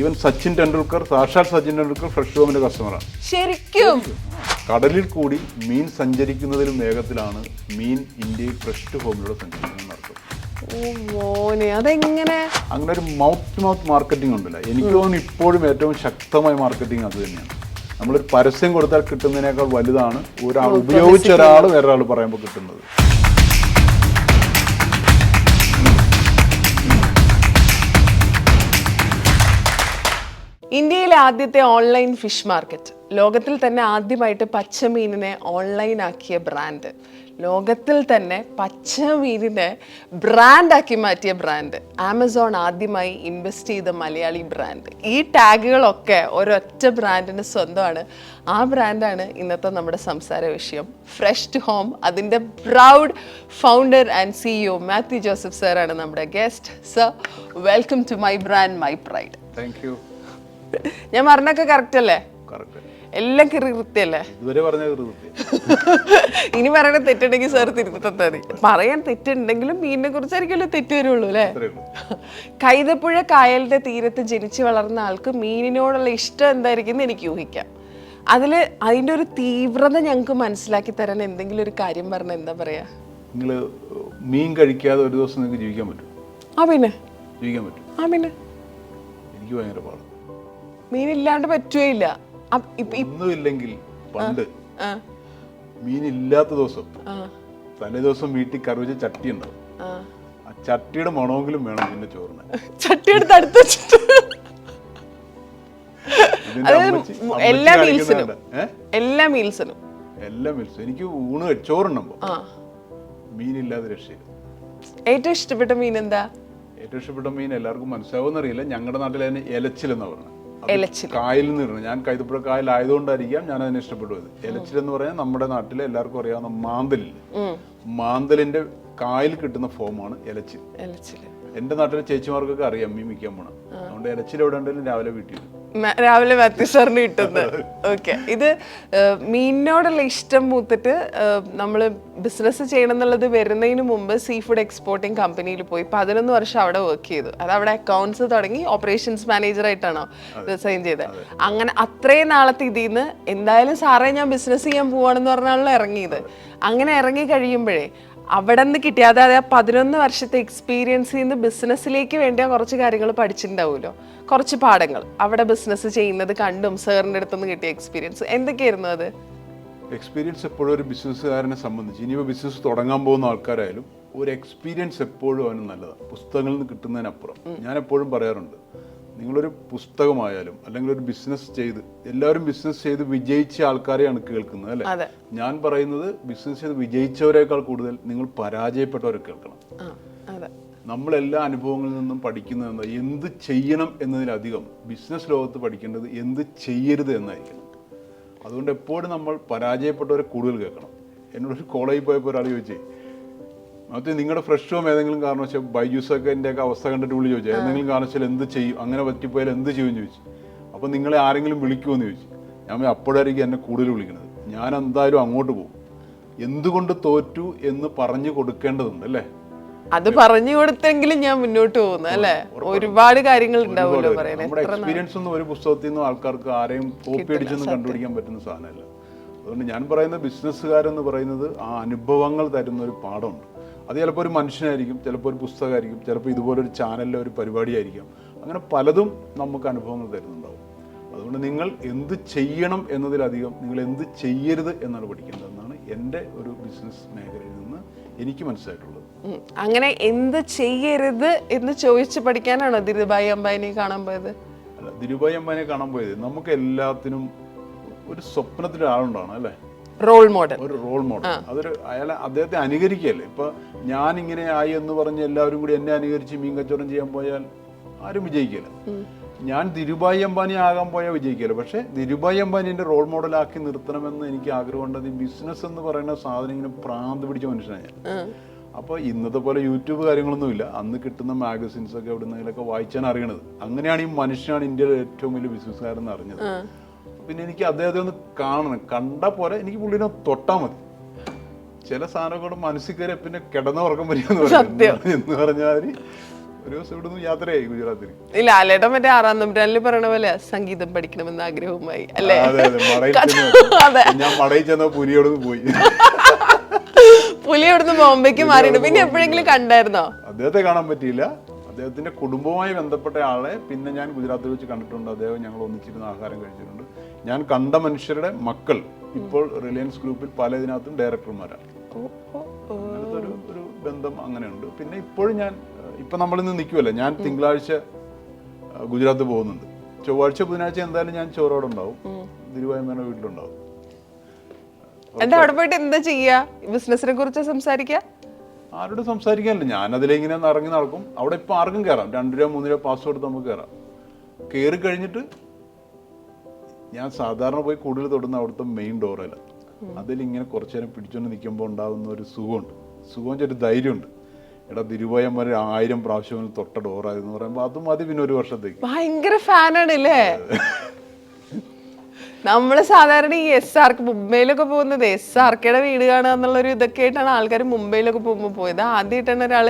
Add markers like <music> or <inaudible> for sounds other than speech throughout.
Even Sachin Tendulkar സാക്ഷാൽ Sachin Tendulkar fresh ഹോമിന്റെ കസ്റ്റമറാണ് ശരിക്കും? കടലിൽ കൂടി മീൻ സഞ്ചരിക്കുന്നതിലും വേഗത്തിലാണ് മീൻ ഇന്ത്യയിൽ ഫ്രഷ് ഹോമിലൂടെ സഞ്ചരിക്കുന്നത് അതെങ്ങനെ? അങ്ങനെ ഒരു മൗത്ത് ടു മൗത്ത് മാർക്കറ്റിംഗ് ഉണ്ടല്ലോ. എനിക്ക് തോന്നുന്നു ഇപ്പോഴും ഏറ്റവും ശക്തമായ മാർക്കറ്റിംഗ് അത് തന്നെയാണ്. നമ്മളൊരു പരസ്യം കൊടുത്താൽ കിട്ടുന്നതിനേക്കാൾ വലുതാണ് ഒരാൾ ഉപയോഗിച്ച ഒരാൾ വേറൊരാൾ പറയുമ്പോൾ കിട്ടുന്നത്. ഇന്ത്യയിലെ ആദ്യത്തെ ഓൺലൈൻ ഫിഷ് മാർക്കറ്റ് ലോകത്തിൽ തന്നെ ആദ്യമായിട്ട് പച്ചമീനിനെ ഓൺലൈൻ ആക്കിയ ബ്രാൻഡ് ലോകത്തിൽ തന്നെ പച്ചമീനിനെ ബ്രാൻഡാക്കി മാറ്റിയ ബ്രാൻഡ് ആമസോൺ ആദ്യമായി ഇൻവെസ്റ്റ് ചെയ്ത മലയാളി ബ്രാൻഡ് ഈ ടാഗുകളൊക്കെ ഒരൊറ്റ ബ്രാൻഡിന് സ്വന്തമാണ്. ആ ബ്രാൻഡാണ് ഇന്നത്തെ നമ്മുടെ സംസാര വിഷയം. ഫ്രഷ് ടു ഹോം അതിന്റെ proud founder and CEO Mathew Joseph സാറാണ് നമ്മുടെ guest sir welcome to my brand my pride thank you ഞാൻ പറഞ്ഞൊക്കെ കറക്റ്റ് അല്ലേ? എല്ലാം കിറി കൃത്യല്ലേ ഇതുവരെ പറഞ്ഞ <laughs> ഇനി പറയണ തെറ്റുണ്ടെങ്കിൽ സാർ തിരുത്തത്താ മതി. പറയാൻ തെറ്റുണ്ടെങ്കിലും മീനിനെ കുറിച്ചായിരിക്കുമല്ലോ തെറ്റ് വരുള്ളൂ അല്ലേ? <laughs> കൈതപ്പുഴ കായലിന്റെ തീരത്ത് ജനിച്ചു വളർന്ന ആൾക്ക് മീനിനോടുള്ള ഇഷ്ടം എന്തായിരിക്കും എന്ന് എനിക്ക് ഊഹിക്കാം. അതിൽ അതിന്റെ ഒരു തീവ്രത ഞങ്ങൾക്ക് മനസ്സിലാക്കി തരാൻ എന്തെങ്കിലും ഒരു കാര്യം പറഞ്ഞ എന്താ പറയാ? നിങ്ങൾ മീൻ കഴിക്കാതെ ഒരു ദിവസം നിങ്ങൾക്ക് ജീവിക്കാൻ പറ്റും. ആ പിന്നെ? ജീവിക്കാൻ പറ്റും. ആ പിന്നെ? എനിക്ക് ഭയങ്കര പാടാണ് മീനില്ലാണ്ട് പറ്റുകയില്ല. ഇപ്പ- ഒന്നുമില്ലെങ്കിൽ പണ്ട് മീനില്ലാത്ത ദിവസം തലേ ദിവസം വീട്ടിൽ കറി വെച്ച ചട്ടി ഉണ്ടാവും. ആ. ചട്ടിയുടെ മണമെങ്കിലും വേണം പിന്നെ ചോറിന്. ചട്ടി എടുത്ത് അടുത്ത് എല്ലാ മീൽസിനും. എല്ലാ മീൽസിനും. എല്ലാ മീൽസും എനിക്ക് ഊണ് ചോറുണ്ടാവും ചോറുണ്ണുമ്പോ മീനില്ലാതെ രക്ഷയില്ല. ഏറ്റവും ഇഷ്ടപ്പെട്ട മീൻ എന്താ? ഏറ്റവും ഇഷ്ടപ്പെട്ട മീൻ എല്ലാവർക്കും മനസ്സിലാവുമെന്നറിയില്ല. ഞങ്ങളുടെ നാട്ടിൽ അതിന് എലച്ചിൽ എന്ന് പറയുന്നത്. കായലിൽ നിന്ന് ഞാൻ കൈതപ്പുഴ കായലായതുകൊണ്ടായിരിക്കാം ഞാൻ അതിനെ ഇഷ്ടപ്പെടുന്നത്. എലച്ചിൽ എന്ന് പറഞ്ഞാൽ നമ്മുടെ നാട്ടിലെ എല്ലാവർക്കും അറിയാവുന്ന മാന്തലിൽ. മാന്തലിന്റെ കായൽ കിട്ടുന്ന ഫോമാണ് എലച്ചിൽ എന്റെ നാട്ടിലെ ചേച്ചിമാർക്കൊക്കെ അറിയാം മീൻ മിക്കാൻ പോണം. അതുകൊണ്ട് എലച്ചിൽ എവിടെ ഉണ്ടെങ്കിലും രാവിലെ വീട്ടിൽ രാവിലെ മാത്യു സാറിന് കിട്ടുന്നത്. ഓക്കെ ഇത് മീനിനോടുള്ള ഇഷ്ടം മൂത്തിട്ട് നമ്മൾ ബിസിനസ് ചെയ്യണം എന്നുള്ളത് വരുന്നതിന് മുമ്പ് സീ ഫുഡ് എക്സ്പോർട്ടിംഗ് കമ്പനിയിൽ പോയി പതിനൊന്ന് വർഷം അവിടെ വർക്ക് ചെയ്തു. അത് അവിടെ അക്കൗണ്ട്സ് തുടങ്ങി ഓപ്പറേഷൻസ് മാനേജർ ആയിട്ടാണോ റിസൈൻ ചെയ്തത്. അങ്ങനെ അത്രയും നാളത്തെ ഇതിൽ നിന്ന് എന്തായാലും സാറേ ഞാൻ ബിസിനസ് ചെയ്യാൻ പോവാണെന്ന് പറഞ്ഞാണല്ലോ ഇറങ്ങിയത്. അങ്ങനെ ഇറങ്ങി കഴിയുമ്പോഴേ അവിടെ നിന്ന് കിട്ടിയ അതായത് പതിനൊന്ന് വർഷത്തെ എക്സ്പീരിയൻസിൽ നിന്ന് ബിസിനസ്സിലേക്ക് വേണ്ടി കുറച്ച് കാര്യങ്ങൾ പഠിച്ചിട്ടുണ്ടാവുമല്ലോ. കുറച്ച് പാഠങ്ങൾ അവിടെ ബിസിനസ് ചെയ്യുന്നത് കണ്ടും സാറിന്റെ അടുത്തുനിന്ന് കിട്ടിയ എക്സ്പീരിയൻസ് എന്തൊക്കെയായിരുന്നു അത്? എക്സ്പീരിയൻസ് എപ്പോഴും ഒരു ബിസിനസ്സുകാരനെ സംബന്ധിച്ച്. ഇനിയിപ്പോൾ ബിസിനസ് തുടങ്ങാൻ പോകുന്ന ആൾക്കാരായാലും ഒരു എക്സ്പീരിയൻസ് എപ്പോഴും അവന് നല്ലതാണ്. പുസ്തകങ്ങളിൽ നിന്ന് കിട്ടുന്നതിനപ്പുറം. ഞാൻ എപ്പോഴും പറയാറുണ്ട്. നിങ്ങളൊരു പുസ്തകമായാലും അല്ലെങ്കിൽ ഒരു ബിസിനസ് ചെയ്ത് എല്ലാവരും ബിസിനസ് ചെയ്ത് വിജയിച്ച ആൾക്കാരെയാണ് കേൾക്കുന്നത് അല്ലെ? ഞാൻ പറയുന്നത് ബിസിനസ് ചെയ്ത് വിജയിച്ചവരെക്കാൾ കൂടുതൽ നിങ്ങൾ പരാജയപ്പെട്ടവരെ കേൾക്കണം. നമ്മളെല്ലാ അനുഭവങ്ങളിൽ നിന്നും പഠിക്കുന്നത് എന്താ? എന്ത് ചെയ്യണം എന്നതിലധികം ബിസിനസ് ലോകത്ത് പഠിക്കേണ്ടത് എന്ത് ചെയ്യരുത് എന്നായിരിക്കണം. അതുകൊണ്ട് എപ്പോഴും നമ്മൾ പരാജയപ്പെട്ടവരെ കൂടുതൽ കേൾക്കണം. എന്നോടൊരു കോളേജിൽ പോയപ്പോൾ ഒരാൾ ചോദിച്ചേ മറ്റേ നിങ്ങളുടെ ഫ്രഷ് ഏതെങ്കിലും കാരണവശാൽ ബൈജൂസൊക്കെ എന്റെ ഒക്കെ അവസ്ഥ കണ്ടിട്ട് വിളി ചോദിച്ചു ഏതെങ്കിലും കാരണവശാൽ എന്ത് ചെയ്യും? അങ്ങനെ പറ്റിപ്പോയാൽ എന്ത് ചെയ്യും? എന്ന് ചോദിച്ചു. അപ്പോൾ നിങ്ങളെ ആരെങ്കിലും വിളിക്കുമോ എന്ന് ചോദിച്ചു. ഞാൻ അപ്പോഴായിരിക്കും എന്നെ കൂടുതൽ വിളിക്കുന്നത് ഞാൻ എന്തായാലും അങ്ങോട്ട് പോകും. എന്തുകൊണ്ട് തോറ്റു എന്ന് പറഞ്ഞു കൊടുക്കേണ്ടതുണ്ട് അല്ലേ? അത് പറഞ്ഞു കൊടുത്തെങ്കിലും ഞാൻ മുന്നോട്ട് പോകുന്നു അല്ലേ? ഒരുപാട് കാര്യങ്ങൾ ഉണ്ടാവുമല്ലോ നമ്മുടെ എക്സ്പീരിയൻസ് ഒന്നും ഒരു പുസ്തകത്തിൽ നിന്നും ആൾക്കാർക്ക് ആരെയും കോപ്പി അടിച്ചൊന്നും കണ്ടുപിടിക്കാൻ പറ്റുന്ന സാധനമല്ല. അതുകൊണ്ട് ഞാൻ പറയുന്ന ബിസിനസ്സുകാരെന്ന് പറയുന്നത് ആ അനുഭവങ്ങൾ തരുന്ന ഒരു പാഠമുണ്ട്. അത് ചിലപ്പോൾ ഒരു മനുഷ്യനായിരിക്കും ചിലപ്പോൾ ഒരു പുസ്തകമായിരിക്കും ചിലപ്പോൾ ഇതുപോലൊരു ചാനലിലെ ഒരു പരിപാടിയായിരിക്കും. അങ്ങനെ പലതും നമുക്ക് അനുഭവങ്ങൾ തരുന്നുണ്ടാവും. അതുകൊണ്ട് നിങ്ങൾ എന്ത് ചെയ്യണം എന്നതിലധികം നിങ്ങൾ എന്ത് ചെയ്യരുത് എന്നാണ് പഠിക്കേണ്ടതെന്നാണ് എന്റെ ഒരു ബിസിനസ് മേഖലയിൽ നിന്ന് എനിക്ക് മനസ്സിലായിട്ടുള്ളത്. അങ്ങനെ എന്ത് ചെയ്യരുത് എന്ന് ചോദിച്ച് പഠിക്കാനാണോ ധീരുഭായി അംബാനിയെ കാണാൻ പോയത്? അല്ല ദിരുഭായി അമ്പാനെ കാണാൻ പോയത് നമുക്ക് എല്ലാത്തിനും ഒരു സ്വപ്നത്തിന്റെ ആളുണ്ടാണ് അല്ലേ? റോൾ മോഡൽ ഒരു റോൾ മോഡൽ അതൊരു അയാളെ അദ്ദേഹത്തെ അനുകരിക്കല്ലേ ഇപ്പൊ ഞാൻ ഇങ്ങനെ ആയി എന്ന് പറഞ്ഞ് എല്ലാവരും കൂടി എന്നെ അനുകരിച്ച് മീൻ കച്ചവടം ചെയ്യാൻ പോയാൽ ആരും വിജയിക്കില്ല. ഞാൻ ദിരുഭായി അംബാനി ആകാൻ പോയാൽ വിജയിക്കില്ല. പക്ഷെ ദിരുഭായി അംബാനി എന്റെ റോൾ ആക്കി നിർത്തണമെന്ന് എനിക്ക് ആഗ്രഹമുണ്ട് ഈ ബിസിനസ് എന്ന് പറയുന്ന സാധനം ഇങ്ങനെ പ്രാന്ത് പിടിച്ച മനുഷ്യനാണ് ഞാൻ. അപ്പോൾ ഇന്നത്തെ പോലെ യൂട്യൂബ് കാര്യങ്ങളൊന്നുമില്ല അന്ന് കിട്ടുന്ന മാഗസിൻസ് ഒക്കെ എവിടെ നിന്നെങ്കിലൊക്കെ വായിച്ചാണ് അറിയണത്. അങ്ങനെയാണ് ഈ മനുഷ്യനാണ് ഇന്ത്യയിലെ ഏറ്റവും വലിയ ബിസിനസ്സുകാരെന്ന് അറിഞ്ഞത്. പിന്നെ എനിക്ക് അദ്ദേഹത്തെ ഒന്ന് കാണണം. കണ്ട പോലെ എനിക്ക് പുള്ളിനെ തൊട്ടാ മതി. ചില സാധനങ്ങളോട് മനസ്സിൽ കയറി പിന്നെ കിടന്ന ഉറക്കം വരിക എന്ന് പറഞ്ഞാൽ ഒരു ദിവസം ഇവിടുന്ന് യാത്രയായി ഗുജറാത്തിൽ. ഇല്ല അല്ലേട്ട മറ്റേ ആറാം നൂറ്റാണ്ടിൽ പറയണ പോലെ സംഗീതം പഠിക്കണമെന്ന് ആഗ്രഹവുമായി. അല്ലേ? ഞാൻ മടയിൽ ചെന്ന പുലിയോട് പോയി. പുലി അവിടുന്ന് ബോംബെക്ക് മാറിയിട്ട് പിന്നെ എപ്പോഴെങ്കിലും കണ്ടായിരുന്നോ? അദ്ദേഹത്തെ കാണാൻ പറ്റിയില്ല. അദ്ദേഹത്തിന്റെ കുടുംബവുമായി ബന്ധപ്പെട്ട ആളെ പിന്നെ ഞാൻ ഗുജറാത്തിൽ വെച്ച് കണ്ടിട്ടുണ്ട്. അദ്ദേഹം ഞങ്ങൾ ഒന്നിച്ചിരുന്ന ആഹാരം കഴിച്ചിട്ടുണ്ട്. ഞാൻ കണ്ട മനുഷ്യരുടെ മക്കൾ ഇപ്പോൾ റിലയൻസ് ഗ്രൂപ്പിൽ പല ഇതിനകത്തും ഡയറക്ടർമാരാണ് ഒരു ഒരു ബന്ധം അങ്ങനെയുണ്ട്. പിന്നെ ഇപ്പോഴും ഞാൻ ഇപ്പൊ നമ്മളിൽ നമ്മളിന്ന് നിൽക്കുമല്ലോ ഞാൻ തിങ്കളാഴ്ച ഗുജറാത്ത് പോകുന്നുണ്ട്. ചൊവ്വാഴ്ച ബുധനാഴ്ച എന്തായാലും ഞാൻ ചോറോടെ ഉണ്ടാവും തിരുവായ്മേന വീട്ടിലുണ്ടാവും. എന്താ അവിടെ പോയിട്ട് എന്താ ചെയ്യാ? ബിസിനസിനെ കുറിച്ച് സംസാരിക്കാ? ആരോട് സംസാരിക്കാനില്ല. ഞാൻ അതിലിങ്ങനെ ഇറങ്ങി നടക്കും. അവിടെ ഇപ്പൊ ആർക്കും കയറാം രണ്ട് രൂപ മൂന്ന് രൂപ പാസ്വേർഡ് കൊടുത്ത് നമുക്ക് കയറാം കയറി കഴിഞ്ഞിട്ട് ഞാൻ സാധാരണ പോയി കൂടുതൽ തൊടുന്ന അവിടുത്തെ മെയിൻ ഡോറല്ല അതിലിങ്ങനെ കുറച്ചു നേരം പിടിച്ചോണ്ട് നിൽക്കുമ്പോൾ ഉണ്ടാകുന്ന ഒരു സുഖമുണ്ട്. സുഖം ഒരു ധൈര്യമുണ്ട്. എടാ തിരുവയന്മാർ ആയിരം പ്രാവശ്യം തൊട്ട ഡോറായെന്ന് പറയുമ്പോൾ അത് മതി പിന്നെ ഒരു വർഷത്തേക്ക്. ഭയങ്കര ഫാനാണ് അല്ലേ നമ്മൾ സാധാരണ ഈ എസ് ആർക്ക് മുംബൈയിലൊക്കെ പോകുന്നത് എസ് ആർക്കയുടെ വീട് കാണുക എന്നുള്ള ഒരു ഇതൊക്കെ ആയിട്ടാണ് ആൾക്കാർ മുംബൈയിലൊക്കെ പോകുമ്പോൾ പോയത്. ആദ്യമായിട്ടാണ് ഒരാൾ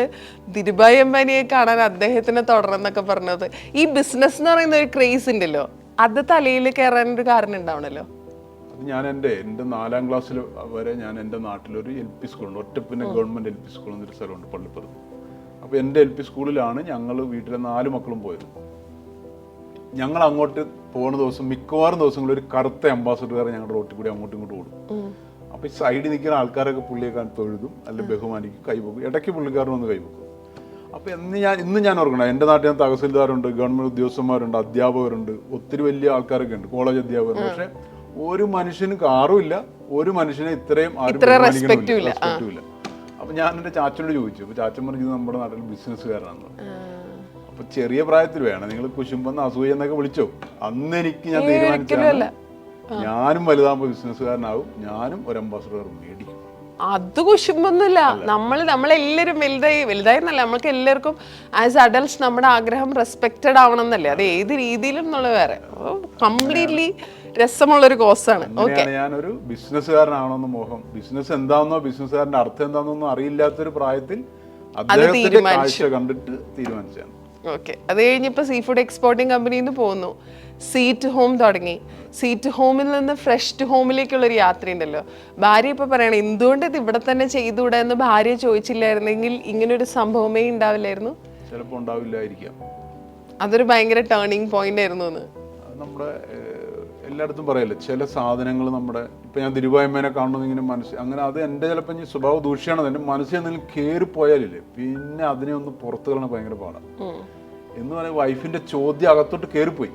ദിരുബായി അംബാനിയെ കാണാൻ അദ്ദേഹത്തിനെ തുടർന്നൊക്കെ പറഞ്ഞത്. ഈ ബിസിനസ് എന്ന് പറയുന്ന ഒരു ക്രേസ് ഉണ്ടല്ലോ. അത് തലയിൽ കയറാൻ ഒരു കാരണം ഉണ്ടാവണല്ലോ. അത് ഞാൻ എന്റെ എന്റെ നാലാം ക്ലാസ്സിൽ വരെ ഞാൻ എന്റെ നാട്ടിലൊരു എൽ പി സ്കൂളുണ്ട് ഒറ്റപ്പിന്നെ ഗവൺമെന്റ് എൽ പി സ്കൂൾ എന്നൊരു സ്ഥലമുണ്ട് പള്ളിപ്പുറത്ത്. അപ്പോൾ എന്റെ എൽ പി സ്കൂളിലാണ് ഞങ്ങൾ വീട്ടിലെ നാല് മക്കളും പോയത്. ഞങ്ങൾ അങ്ങോട്ട് പോണ ദിവസം മിക്കവാറും ദിവസങ്ങളിൽ ഒരു കറുത്ത അംബാസഡർ ഞങ്ങളുടെ റോട്ടിൽ കൂടി അങ്ങോട്ടും ഇങ്ങോട്ടും ഓടും. അപ്പോൾ ഈ സൈഡിൽ നിൽക്കുന്ന ആൾക്കാരൊക്കെ പുള്ളിയെ തൊഴുതും അല്ലെങ്കിൽ ബഹുമാനിക്കും കൈപോക്കും ഇടയ്ക്ക് പുള്ളിക്കാരൻ ഒന്ന് കൈപോക്കും അപ്പോൾ എന്ന് ഞാൻ ഇന്ന് ഞാൻ ഓർക്കണം എന്റെ നാട്ടിൽ ഞാൻ തഹസിൽദാരുണ്ട് ഗവൺമെന്റ് ഉദ്യോഗസ്ഥന്മാരുണ്ട് അധ്യാപകരുണ്ട് ഒത്തിരി വലിയ ആൾക്കാരൊക്കെ ഉണ്ട് കോളേജ് അധ്യാപകരുണ്ട്. പക്ഷേ ഒരു മനുഷ്യന് കാറുമില്ല ഇല്ല ഒരു മനുഷ്യനെ ഇത്രയും ആരും respect അപ്പൊ ഞാൻ എന്റെ ചാച്ചനോട് ചോദിച്ചു അപ്പൊ ചാച്ചൻ പറഞ്ഞത് നമ്മുടെ നാട്ടിൽ ബിസിനസ്സുകാരനാണ് അപ്പൊ ചെറിയ പ്രായത്തിൽ വേണം നിങ്ങൾ കുശുമ്പെന്ന് അസൂയ എന്നൊക്കെ വിളിച്ചോ. അന്ന് എനിക്ക് ഞാൻ തീരുമാനിച്ചു ഞാനും വലുതാകുമ്പോൾ ബിസിനസ്സുകാരനാവും ഞാനും ഒരു അംബാസഡർ മേടിക്കും. അത് കുശുമ്പൊന്നുമില്ല. നമ്മൾ നമ്മളെല്ലാവരും വലുതായി വലുതായി എന്നല്ല നമ്മൾക്ക് എല്ലാവർക്കും ആസ് അഡൽട്സ് നമ്മുടെ ആഗ്രഹം റെസ്പെക്റ്റഡ് ആവണം എന്നല്ലേ അത് ഏത് രീതിയിലും എന്നുള്ളത് വേറെ. കംപ്ലീറ്റ്ലി രസമുള്ളൊരു കോഴ്സാണ് ഓക്കെ ഞാനൊരു ബിസിനസ്സുകാരനാണെന്ന് മോഹം. ബിസിനസ് എന്താണെന്നോ ബിസിനസ്സുകാരന്റെ അർത്ഥം എന്താണെന്നോ അറിയില്ലാത്തൊരു പ്രായത്തിൽ അദ്ദേഹത്തിന്റെ കാഴ്ച കണ്ടിട്ട് തീരുമാനിച്ചാണ് ഓക്കെ അത് കഴിഞ്ഞിപ്പോൾ സീ ഫുഡ് എക്സ്പോർട്ടിംഗ് കമ്പനിയിൽ നിന്ന് പോകുന്നു സീറ്റ് ഹോം തുടങ്ങി സീറ്റ് ഹോമിൽ നിന്ന് ഫ്രഷ് ടു ഹോമിലേക്കുള്ളൊരു യാത്രയുണ്ടല്ലോ. ഭാര്യ ഇപ്പോൾ പറയണം എന്തുകൊണ്ട് ഇത് ഇവിടെ തന്നെ ചെയ്തുകൂടെ? എന്ന് ഭാര്യ ചോദിച്ചില്ലായിരുന്നെങ്കിൽ ഇങ്ങനൊരു സംഭവമേ ഉണ്ടാവില്ലായിരുന്നു. ചിലപ്പോൾ ഉണ്ടാവില്ലായിരിക്കാം. അതൊരു ഭയങ്കര ടേണിംഗ് പോയിന്റ് ആയിരുന്നു എന്ന് നമ്മുടെ എല്ലായിടത്തും പറയല്ലേ ചില സാധനങ്ങൾ നമ്മുടെ ഇപ്പൊ ഞാൻ തിരുവായ്മേനെ കാണുന്നത് ഇങ്ങനെ മനസ്സ് അങ്ങനെ അത് എന്റെ ചിലപ്പോൾ ഇനി സ്വഭാവ ദൂഷ്യമാണ് എന്റെ മനസ്സിൽ എന്തെങ്കിലും കയറി പോയാലില്ലേ പിന്നെ അതിനെ ഒന്ന് പുറത്തു കളയണ ഭയങ്കര പാടാണ്. എന്ന് പറയുന്നത് വൈഫിന്റെ ചോദ്യം അകത്തോട്ട് കയറിപ്പോയി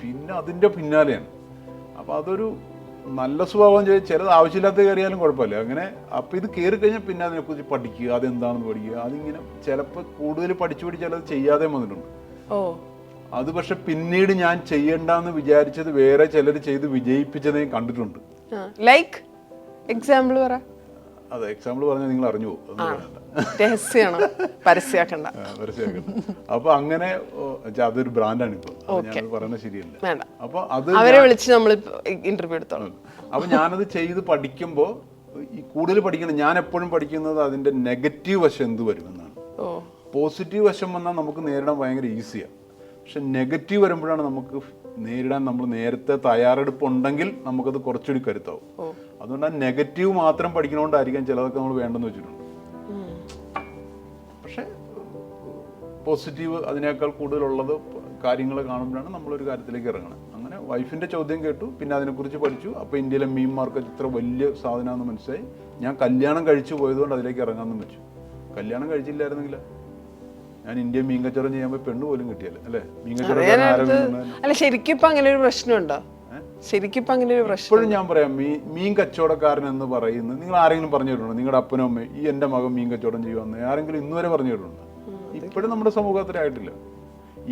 പിന്നെ അതിന്റെ പിന്നാലെയാണ്. അപ്പൊ അതൊരു നല്ല സ്വഭാവം ചെയ്ത് ചിലത് ആവശ്യമില്ലാത്ത കയറിയാലും കുഴപ്പമില്ല. അങ്ങനെ അപ്പൊ ഇത് കയറി കഴിഞ്ഞാൽ പിന്നെ അതിനെ അതിനെക്കുറിച്ച് പഠിക്കുക അതെന്താണെന്ന് പഠിക്കുക. അതിങ്ങനെ ചിലപ്പോൾ കൂടുതൽ പഠിച്ചു പഠിച്ച് ചിലത് ചെയ്യാതെ വന്നിട്ടുണ്ട്. അത് പക്ഷെ പിന്നീട് ഞാൻ ചെയ്യണ്ടെന്ന് വിചാരിച്ചത് വേറെ ചിലർ ചെയ്ത് വിജയിപ്പിച്ചതേ കണ്ടിട്ടുണ്ട്. ലൈക്ക് എക്സാമ്പിൾ പറ. അതെ എക്സാമ്പിൾ പറഞ്ഞാൽ നിങ്ങൾ അറിഞ്ഞു. രഹസ്യമാണ്. പരസ്യമാക്കണ്ട ആ, അപ്പൊ അങ്ങനെ അതൊരു ബ്രാൻഡാണ് ഇപ്പൊ. ഞാൻ പറയുന്നത് ശരിയല്ല. അപ്പൊ അത് അവരെ വിളിച്ച് നമ്മൾ ഇന്റർവ്യൂ എടുത്തോളാം. അപ്പൊ ഞാനത് ചെയ്ത് പഠിക്കുമ്പോൾ ഈ കൂടുതൽ പഠിക്കണം ഞാൻ എപ്പോഴും പഠിക്കുന്നത് അതിന്റെ നെഗറ്റീവ് വശം എന്ത് വരുമെന്നാണ് പോസിറ്റീവ് വശം വന്നാൽ നമുക്ക് നേരിടാൻ ഭയങ്കര ഈസിയാണ് പക്ഷെ നെഗറ്റീവ് വരുമ്പോഴാണ് നമുക്ക് നേരിടാൻ നമ്മൾ നേരത്തെ തയ്യാറെടുപ്പുണ്ടെങ്കിൽ നമുക്കത് കുറച്ചുകൂടി കരുത്താവും. അതുകൊണ്ട് ആ നെഗറ്റീവ് മാത്രം പഠിക്കണോണ്ടായിരിക്കാം ചിലതൊക്കെ നമ്മൾ വേണ്ടെന്ന് വെച്ചിട്ടുണ്ട്. പക്ഷെ പോസിറ്റീവ് അതിനേക്കാൾ കൂടുതലുള്ളത് കാര്യങ്ങൾ കാണുമ്പോഴാണ് നമ്മളൊരു കാര്യത്തിലേക്ക് ഇറങ്ങുന്നത് അങ്ങനെ വൈഫിന്റെ ചോദ്യം കേട്ടു പിന്നെ അതിനെക്കുറിച്ച് പഠിച്ചു. അപ്പോൾ ഇന്ത്യയിലെ മീൻ മാർക്കറ്റ് ഇത്ര വലിയ സാധനമാണെന്ന് മനസ്സിലായി. ഞാൻ കല്യാണം കഴിച്ചു പോയതുകൊണ്ട് അതിലേക്ക് ഇറങ്ങാമെന്ന് വെച്ചു. കല്യാണം കഴിച്ചില്ലായിരുന്നെങ്കിൽ ഞാൻ ഇന്ത്യ മീൻ കച്ചവടം ചെയ്യാൻ പോയി പെണ്ണ് പോലും കിട്ടിയല്ല അല്ലേ? മീൻ കച്ചവടം അല്ല ശരിക്കും ഇപ്പൊ അങ്ങനെ ഒരു പ്രശ്നമുണ്ടോ? ശരിക്കും ഇപ്പൊ അങ്ങനെ ഒരു പ്രശ്നം ഇപ്പോഴും ഞാൻ പറയാം മീൻ മീൻ കച്ചവടക്കാരൻ എന്ന് പറയുന്നത് നിങ്ങൾ ആരെങ്കിലും പറഞ്ഞു കേട്ടിട്ടുണ്ടോ? നിങ്ങളുടെ അപ്പനും അമ്മയും ഈ എന്റെ മകൻ മീൻ കച്ചവടം ചെയ്യുമെന്ന് ആരെങ്കിലും ഇന്നുവരെ പറഞ്ഞു കേട്ടിട്ടുണ്ടോ? ഇപ്പോഴും നമ്മുടെ സമൂഹത്തിലായിട്ടില്ല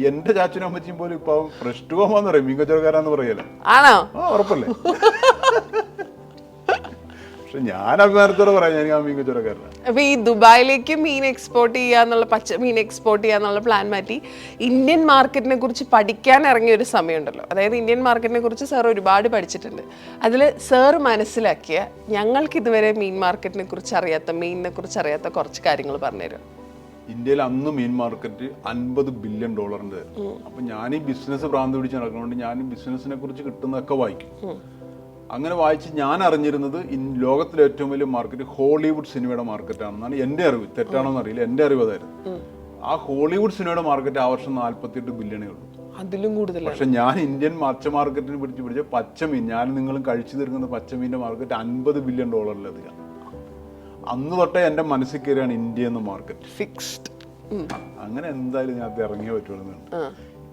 എന്റെ ചാച്ചനും അമ്മച്ചിയും പോലും ഇപ്പൊ പ്രശ്നമാന്ന് പറയും മീൻ കച്ചവടക്കാരാന്ന് പറയല്ലേ? ആണോ? ഉറപ്പല്ലേ? <laughs> പക്ഷെ ഞാൻ അഭിമാനത്തോടെ പറയാം. ഞാൻ മീൻ കച്ചവടക്കാരനാണ് അപ്പൊ ഈ ദുബായിലേക്ക് മീൻ എക്സ്പോർട്ട് ചെയ്യാന്നുള്ള പച്ച മീൻ എക്സ്പോർട്ട് ചെയ്യാന്നുള്ള പ്ലാൻ മാറ്റി ഇന്ത്യൻ മാർക്കറ്റിനെ കുറിച്ച് പഠിക്കാൻ ഇറങ്ങിയ ഒരു സമയമുണ്ടല്ലോ. അതായത് ഇന്ത്യൻ മാർക്കറ്റിനെ കുറിച്ച് സാർ ഒരുപാട് പഠിച്ചിട്ടുണ്ട്. അതിൽ സാർ മനസ്സിലാക്കിയ ഞങ്ങൾക്ക് ഇതുവരെ മീൻ മാർക്കറ്റിനെ കുറിച്ച് അറിയാത്ത മീനിനെ കുറിച്ച് അറിയാത്ത കുറച്ച് കാര്യങ്ങൾ പറഞ്ഞുതരും ഇന്ത്യയിൽ അന്ന് മീൻ മാർക്കറ്റ് അൻപത് ബില്യൺ ഡോളറിന്റെ അപ്പൊ ഞാൻ ഈ ബിസിനസ് പ്രാന്ത് പിടിച്ച് നടക്കുന്നതുകൊണ്ട് ഞാൻ ഈ ബിസിനസിനെ കുറിച്ച് കിട്ടുന്നതൊക്കെ വായിക്കും. അങ്ങനെ വായിച്ച് ഞാൻ അറിഞ്ഞിരുന്നത് ഈ ലോകത്തിലെ ഏറ്റവും വലിയ മാർക്കറ്റ് ഹോളിവുഡ് സിനിമയുടെ മാർക്കറ്റ് ആണെന്നാണ് എന്റെ അറിവ്. തെറ്റാണോന്ന് അറിയില്ല. എന്റെ അറിവ് അതായിരുന്നു. ആ ഹോളിവുഡ് സിനിമയുടെ മാർക്കറ്റ് ആ വർഷം നാല്പത്തിയെട്ട് ബില്യണേ ഉള്ളൂ. അതിലും കൂടുതൽ പക്ഷെ ഞാൻ ഇന്ത്യൻ മച്ച മാർക്കറ്റിന് പിടിച്ച് പിടിച്ച പച്ചമീൻ ഞാൻ നിങ്ങളും കഴിച്ചു തീർക്കുന്ന പച്ചമീന്റെ മാർക്കറ്റ് അൻപത് ബില്യൺ ഡോളറിലധികം അന്ന് തൊട്ടേ എന്റെ മനസ്സിൽ കയറിയാണ് ഇന്ത്യ എന്ന മാർക്കറ്റ് ഫിക്സ്ഡ് അങ്ങനെ എന്തായാലും ഞാൻ ഇറങ്ങിയേ പറ്റുള്ളൂ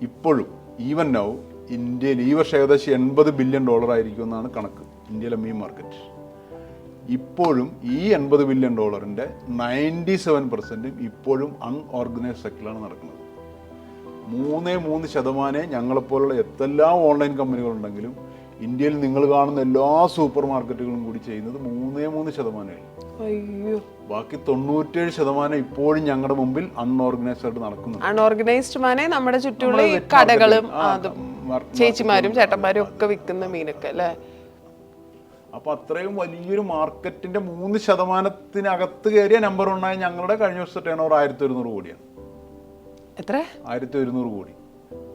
ഇപ്പോഴും ഈവൻ നൗ ഇന്ത്യയിൽ ഈ വർഷം ഏകദേശം എൺപത് ബില്യൺ ഡോളർ ആയിരിക്കും എന്നാണ് കണക്ക് ഇന്ത്യയിലെ മീൻ മാർക്കറ്റ്. ഇപ്പോഴും ഈ എൺപത് ബില്യൺ ഡോളറിന്റെ നയന്റി സെവൻ പെർസെന്റും ഇപ്പോഴും അൺഓർഗനൈസ്ഡ് സെക്ടറിലാണ് നടക്കുന്നത്. മൂന്നേ മൂന്ന് ശതമാനേ ഞങ്ങളെപ്പോലുള്ള എത്തെല്ലാം ഓൺലൈൻ കമ്പനികളുണ്ടെങ്കിലും ഇന്ത്യയിൽ നിങ്ങൾ കാണുന്ന എല്ലാ സൂപ്പർ മാർക്കറ്റുകളും കൂടി ചെയ്യുന്നത് മൂന്നേ മൂന്ന് ശതമാനമേ അയ്യോ. ബാക്കി തൊണ്ണൂറ്റേഴ് ശതമാനം ഇപ്പോഴും ഞങ്ങളുടെ മുമ്പിൽ അൺഓർഗനൈസ്ഡ് ആയിട്ട് നടക്കുന്നു അൺഓർഗനൈസ്ഡ് മാനേ നമ്മുടെ ചുറ്റുമുള്ള കടകളും ചേച്ചിമാരും ചേട്ടന്മാരും ഒക്കെ വിൽക്കുന്ന മീനൊക്കെ അല്ലേ? അപ്പൊ അത്രയും വലിയൊരു മാർക്കറ്റിന്റെ മൂന്ന് ശതമാനത്തിനകത്ത് കയറിയ നമ്പർ ഉണ്ടായ ഞങ്ങളുടെ കഴിഞ്ഞ വർഷത്തെ ടേൺ ഓവർ ആയിരത്തി ഒരുന്നൂറ് കോടിയാണ്. എത്ര? ആയിരത്തി ഒരുന്നൂറ് കോടി.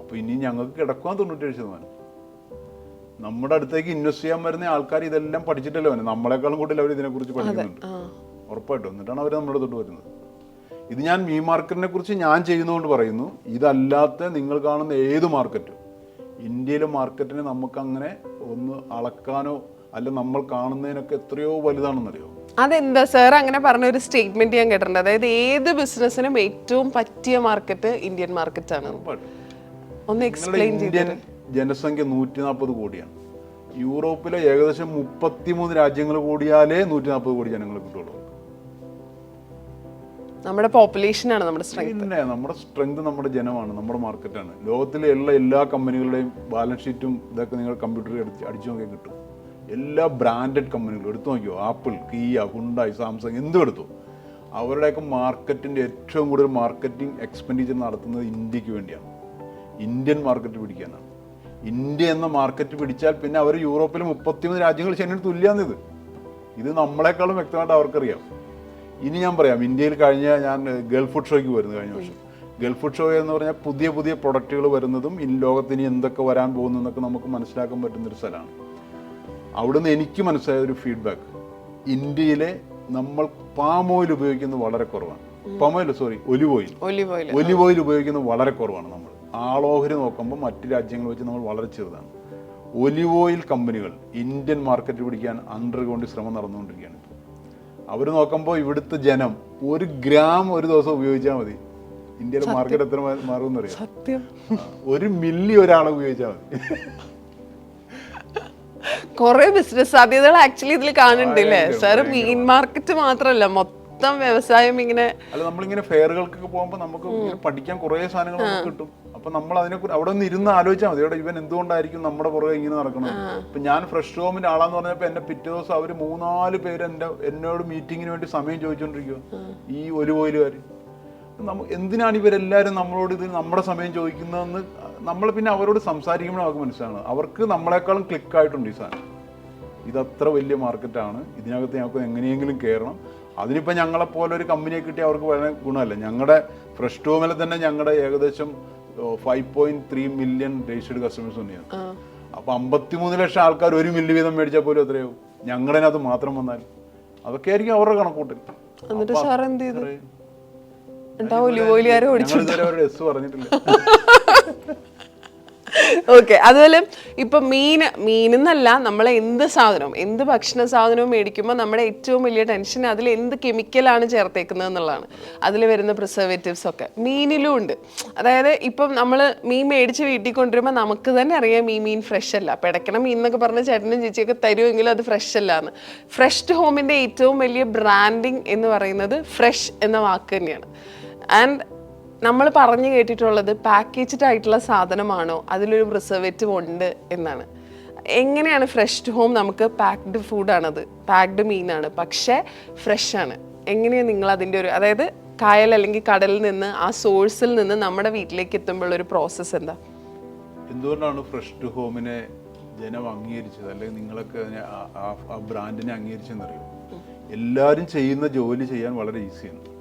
അപ്പൊ ഇനി ഞങ്ങൾക്ക് കിടക്കുവാൻ തൊണ്ണൂറ്റേഴ് ശതമാനം. നമ്മുടെ അടുത്തേക്ക് ഇൻവെസ്റ്റ് ചെയ്യാൻ വരുന്ന ആൾക്കാർ ഇതെല്ലാം പഠിച്ചിട്ടല്ലോ വരുന്നത്. നമ്മളെക്കാളും കൂടുതൽ അവർ ഇതിനെക്കുറിച്ച് പഠിക്കുന്നുണ്ട്. ഉറപ്പായിട്ടും. എന്നിട്ടാണ് അവർ നമ്മുടെ തൊട്ട് വരുന്നത്. ഇത് ഞാൻ മീ മാർക്കറ്റിനെ കുറിച്ച് ഞാൻ ചെയ്യുന്നതുകൊണ്ട് പറയുന്നു. ഇതല്ലാത്ത നിങ്ങൾ കാണുന്ന ഏത് മാർക്കറ്റും ഇന്ത്യയിലെ മാർക്കറ്റിനെ നമുക്ക് അങ്ങനെ ഒന്ന് അളക്കാനോ അല്ല നമ്മൾ കാണുന്നതിനൊക്കെ എത്രയോ വലുതാണെന്നറിയോ? അതെന്താ? സാർ അങ്ങനെ പറഞ്ഞ ഒരു സ്റ്റേറ്റ്മെന്റ് ഞാൻ കേട്ടിട്ടുണ്ട്. അതായത് ഏത് ബിസിനസ്സിനും ഏറ്റവും പറ്റിയ മാർക്കറ്റ് ഇന്ത്യൻ മാർക്കറ്റ് ആണ്. ഒന്ന് എക്സ്പ്ലെയിൻ ഇന്ത്യൻ ജനസംഖ്യ നൂറ്റി നാൽപ്പത് കോടിയാണ്. യൂറോപ്പിലെ ഏകദേശം മുപ്പത്തിമൂന്ന് രാജ്യങ്ങൾ കൂടിയാലേ നൂറ്റി നാൽപ്പത് കോടി ജനങ്ങൾ കിട്ടുള്ളൂ. നമ്മുടെ പോപ്പുലേഷൻ ആണ് നമ്മുടെ പിന്നെ നമ്മുടെ സ്ട്രെങ്ത് നമ്മുടെ ജനമാണ് നമ്മുടെ മാർക്കറ്റാണ് ലോകത്തിലെ എല്ലാ എല്ലാ കമ്പനികളുടെയും ബാലൻസ് ഷീറ്റും ഇതൊക്കെ നിങ്ങൾ കമ്പ്യൂട്ടറിൽ അടിച്ച് അടിച്ചു നോക്കിയാൽ കിട്ടും. എല്ലാ ബ്രാൻഡഡ് കമ്പനികളും എടുത്തു നോക്കിയോ? ആപ്പിൾ കിയ ഹുണ്ടായി സാംസങ് എന്തും എടുത്തു. അവരുടെയൊക്കെ മാർക്കറ്റിന്റെ ഏറ്റവും കൂടുതൽ മാർക്കറ്റിംഗ് എക്സ്പെൻഡിച്ചർ നടത്തുന്നത് ഇന്ത്യയ്ക്ക് വേണ്ടിയാണ്. ഇന്ത്യൻ മാർക്കറ്റ് പിടിക്കാനാണ്. ഇന്ത്യ എന്ന മാർക്കറ്റ് പിടിച്ചാൽ പിന്നെ അവർ യൂറോപ്പിലെ മുപ്പത്തിമൂന്ന് രാജ്യങ്ങൾ ചെന്നിട്ട് തുല്യാന്നിത് ഇത് നമ്മളെക്കാളും വ്യക്തമായിട്ട് അവർക്കറിയാം. ഇനി ഞാൻ പറയാം ഇന്ത്യയിൽ കഴിഞ്ഞ ഞാൻ ഗൾഫ് ഫുഡ് ഷോയ്ക്ക് വരുന്നു കഴിഞ്ഞ വർഷം. ഗൾഫ് ഫുഡ് ഷോ എന്ന് പറഞ്ഞാൽ പുതിയ പുതിയ പ്രൊഡക്റ്റുകൾ വരുന്നതും ഇനി ലോകത്തിന് എന്തൊക്കെ വരാൻ പോകുന്നു എന്നൊക്കെ നമുക്ക് മനസ്സിലാക്കാൻ പറ്റുന്ന ഒരു സ്ഥലമാണ്. അവിടുന്ന് എനിക്ക് മനസ്സിലായ ഒരു ഫീഡ്ബാക്ക് ഇന്ത്യയിലെ നമ്മൾ പാം ഓയിൽ ഉപയോഗിക്കുന്നത് വളരെ കുറവാണ്. Palm oil sorry olive oil olive oil olive oil ഉപയോഗിക്കുന്നത് വളരെ കുറവാണ് നമ്മൾ. ആളോഹരി നോക്കുമ്പോൾ മറ്റു രാജ്യങ്ങൾ വെച്ച് നമ്മൾ വളരെ ചെറുതാണ്. ഒലിവ് ഓയിൽ കമ്പനികൾ ഇന്ത്യൻ മാർക്കറ്റ് പിടിക്കാൻ അണ്ടർഗ്രൗണ്ട് ശ്രമം നടന്നുകൊണ്ടിരിക്കുകയാണ്. അവർ നോക്കുമ്പോൾ ഇവിടുത്തെ ജനം ഒരു ഗ്രാം ഒരു ദിവസം ഉപയോഗിച്ചാൽ മതി. ഇന്ത്യയിലെ മാർക്കറ്റ് എത്ര മാറുമെന്ന് അറിയാം സത്യം. ഒരു മില്ലി ഒരാളെ ഉപയോഗിച്ചാൽ മതി. കുറെ ബിസിനസ് സാധ്യതകൾ ആക്ച്വലി ഇതിൽ കാണുന്നുണ്ട് അല്ലേ സാർ മീൻ മാർക്കറ്റ് മാത്രമല്ല മൊത്തം വ്യവസായം ഇങ്ങനെ അല്ല നമ്മളിങ്ങനെ ഫെയറുകൾക്കൊക്കെ പോകുമ്പോൾ നമുക്ക് പഠിക്കാൻ കുറേ സാധനങ്ങൾ കിട്ടും. അപ്പൊ നമ്മൾ അതിനെ കുറിച്ച് അവിടെ ഒന്ന് ഇരുന്ന് ആലോചിച്ചാൽ മതി. ഇവിടെ ഇവൻ എന്തുകൊണ്ടായിരിക്കും നമ്മുടെ പുറകെ ഇങ്ങനെ നടക്കുന്നത് ഇപ്പൊ ഞാൻ ഫ്രഷ് ഹോമിന്റെ ആളാന്ന് പറഞ്ഞപ്പോ എന്നെ പിറ്റേ ദിവസം അവർ മൂന്നാൽ പേര് എന്റെ എന്നോട് മീറ്റിങ്ങിന് വേണ്ടി സമയം ചോദിച്ചോണ്ടിരിക്കുക ഈ ഒരു പോയിലുകാര്. എന്തിനാണ് ഇവരെല്ലാവരും നമ്മളോട് ഇത് നമ്മുടെ സമയം ചോദിക്കുന്നതെന്ന് നമ്മൾ പിന്നെ അവരോട് സംസാരിക്കുമ്പോൾ നമുക്ക് മനസ്സിലാണ് അവർക്ക് നമ്മളെക്കാളും ക്ലിക്കായിട്ടുണ്ട് ഈ സാധനം. ഇതത്ര വലിയ മാർക്കറ്റാണ്. ഇതിനകത്ത് ഞങ്ങൾക്ക് എങ്ങനെയെങ്കിലും കയറണം അതിനിപ്പോൾ ഞങ്ങളെ പോലെ ഒരു കമ്പനിയെ കിട്ടി അവർക്ക് വളരെ ഗുണമല്ല? ഞങ്ങളുടെ ഫ്രഷ് ടൂമിൽ തന്നെ ഞങ്ങളുടെ ഏകദേശം five point three million registered customers തന്നെയാണ്. അപ്പൊ അമ്പത്തിമൂന്ന് ലക്ഷം ആൾക്കാർ ഒരു മില്ലി വീതം മേടിച്ചാൽ പോലും എത്രയാവും ഞങ്ങളതിനകത്ത് മാത്രം വന്നാൽ അതൊക്കെ ആയിരിക്കും അവരുടെ കണക്കൂട്ടൽ എന്നിട്ട് സാർ എന്ത് ചെയ്തു? ഇതുവരെ ഒരു എസ് പറഞ്ഞിട്ടില്ല. <laughs> ഓക്കെ അതുപോലെ ഇപ്പൊ മീൻ മീനെന്നല്ല നമ്മൾ എന്ത് സാധനവും എന്ത് ഭക്ഷണ സാധനവും മേടിക്കുമ്പോൾ നമ്മുടെ ഏറ്റവും വലിയ ടെൻഷൻ അതിൽ എന്ത് കെമിക്കലാണ് ചേർത്തേക്കുന്നത് എന്നുള്ളതാണ്. അതിൽ വരുന്ന പ്രിസർവേറ്റീവ്സ് ഒക്കെ. മീനിലും ഉണ്ട്. അതായത് ഇപ്പം നമ്മൾ മീൻ മേടിച്ച് വീട്ടിൽ കൊണ്ടുവരുമ്പോൾ നമുക്ക് തന്നെ അറിയാം ഈ മീൻ ഫ്രഷ് അല്ല. അപ്പം ഇടയ്ക്കണ മീൻ എന്നൊക്കെ പറഞ്ഞ ചേട്ടനും ചേച്ചിയൊക്കെ തരുമെങ്കിലും അത് ഫ്രഷ് അല്ല എന്ന്. ഫ്രഷ് ടു ഹോമിന്റെ ഏറ്റവും വലിയ ബ്രാൻഡിങ് എന്ന് പറയുന്നത് ഫ്രഷ് എന്ന വാക്ക് തന്നെയാണ്. ആൻഡ് നമ്മൾ പറഞ്ഞു കേട്ടിട്ടുള്ളത് പാക്കേജ്ഡ് ആയിട്ടുള്ള സാധനമാണോ? അതിലൊരു പ്രിസർവേറ്റീവ് ഉണ്ട് എന്നാണ്. എങ്ങനെയാണ് ഫ്രഷ് ടു ഹോം നമുക്ക് പാക്ഡ് ഫുഡാണത് പാക്ഡ് മീനാണ് പക്ഷേ ഫ്രഷ് ആണ്. എങ്ങനെയാണ് നിങ്ങൾ അതിന്റെ ഒരു അതായത് കായൽ അല്ലെങ്കിൽ കടലിൽ നിന്ന് ആ സോഴ്സിൽ നിന്ന് നമ്മുടെ വീട്ടിലേക്ക് എത്തുമ്പോൾ ഒരു പ്രോസസ്സ് എന്താ? എന്തുകൊണ്ടാണ് ഫ്രഷ് ടു ഹോമിനെ ജനം അംഗീകരിച്ചത്? അല്ലെങ്കിൽ നിങ്ങളൊക്കെ ആ ബ്രാൻഡിനെ അംഗീകരിച്ചെന്നറിയോ എല്ലാവരും ചെയ്യുന്ന ജോലി ചെയ്യാൻ വളരെ ഈസിയാണ്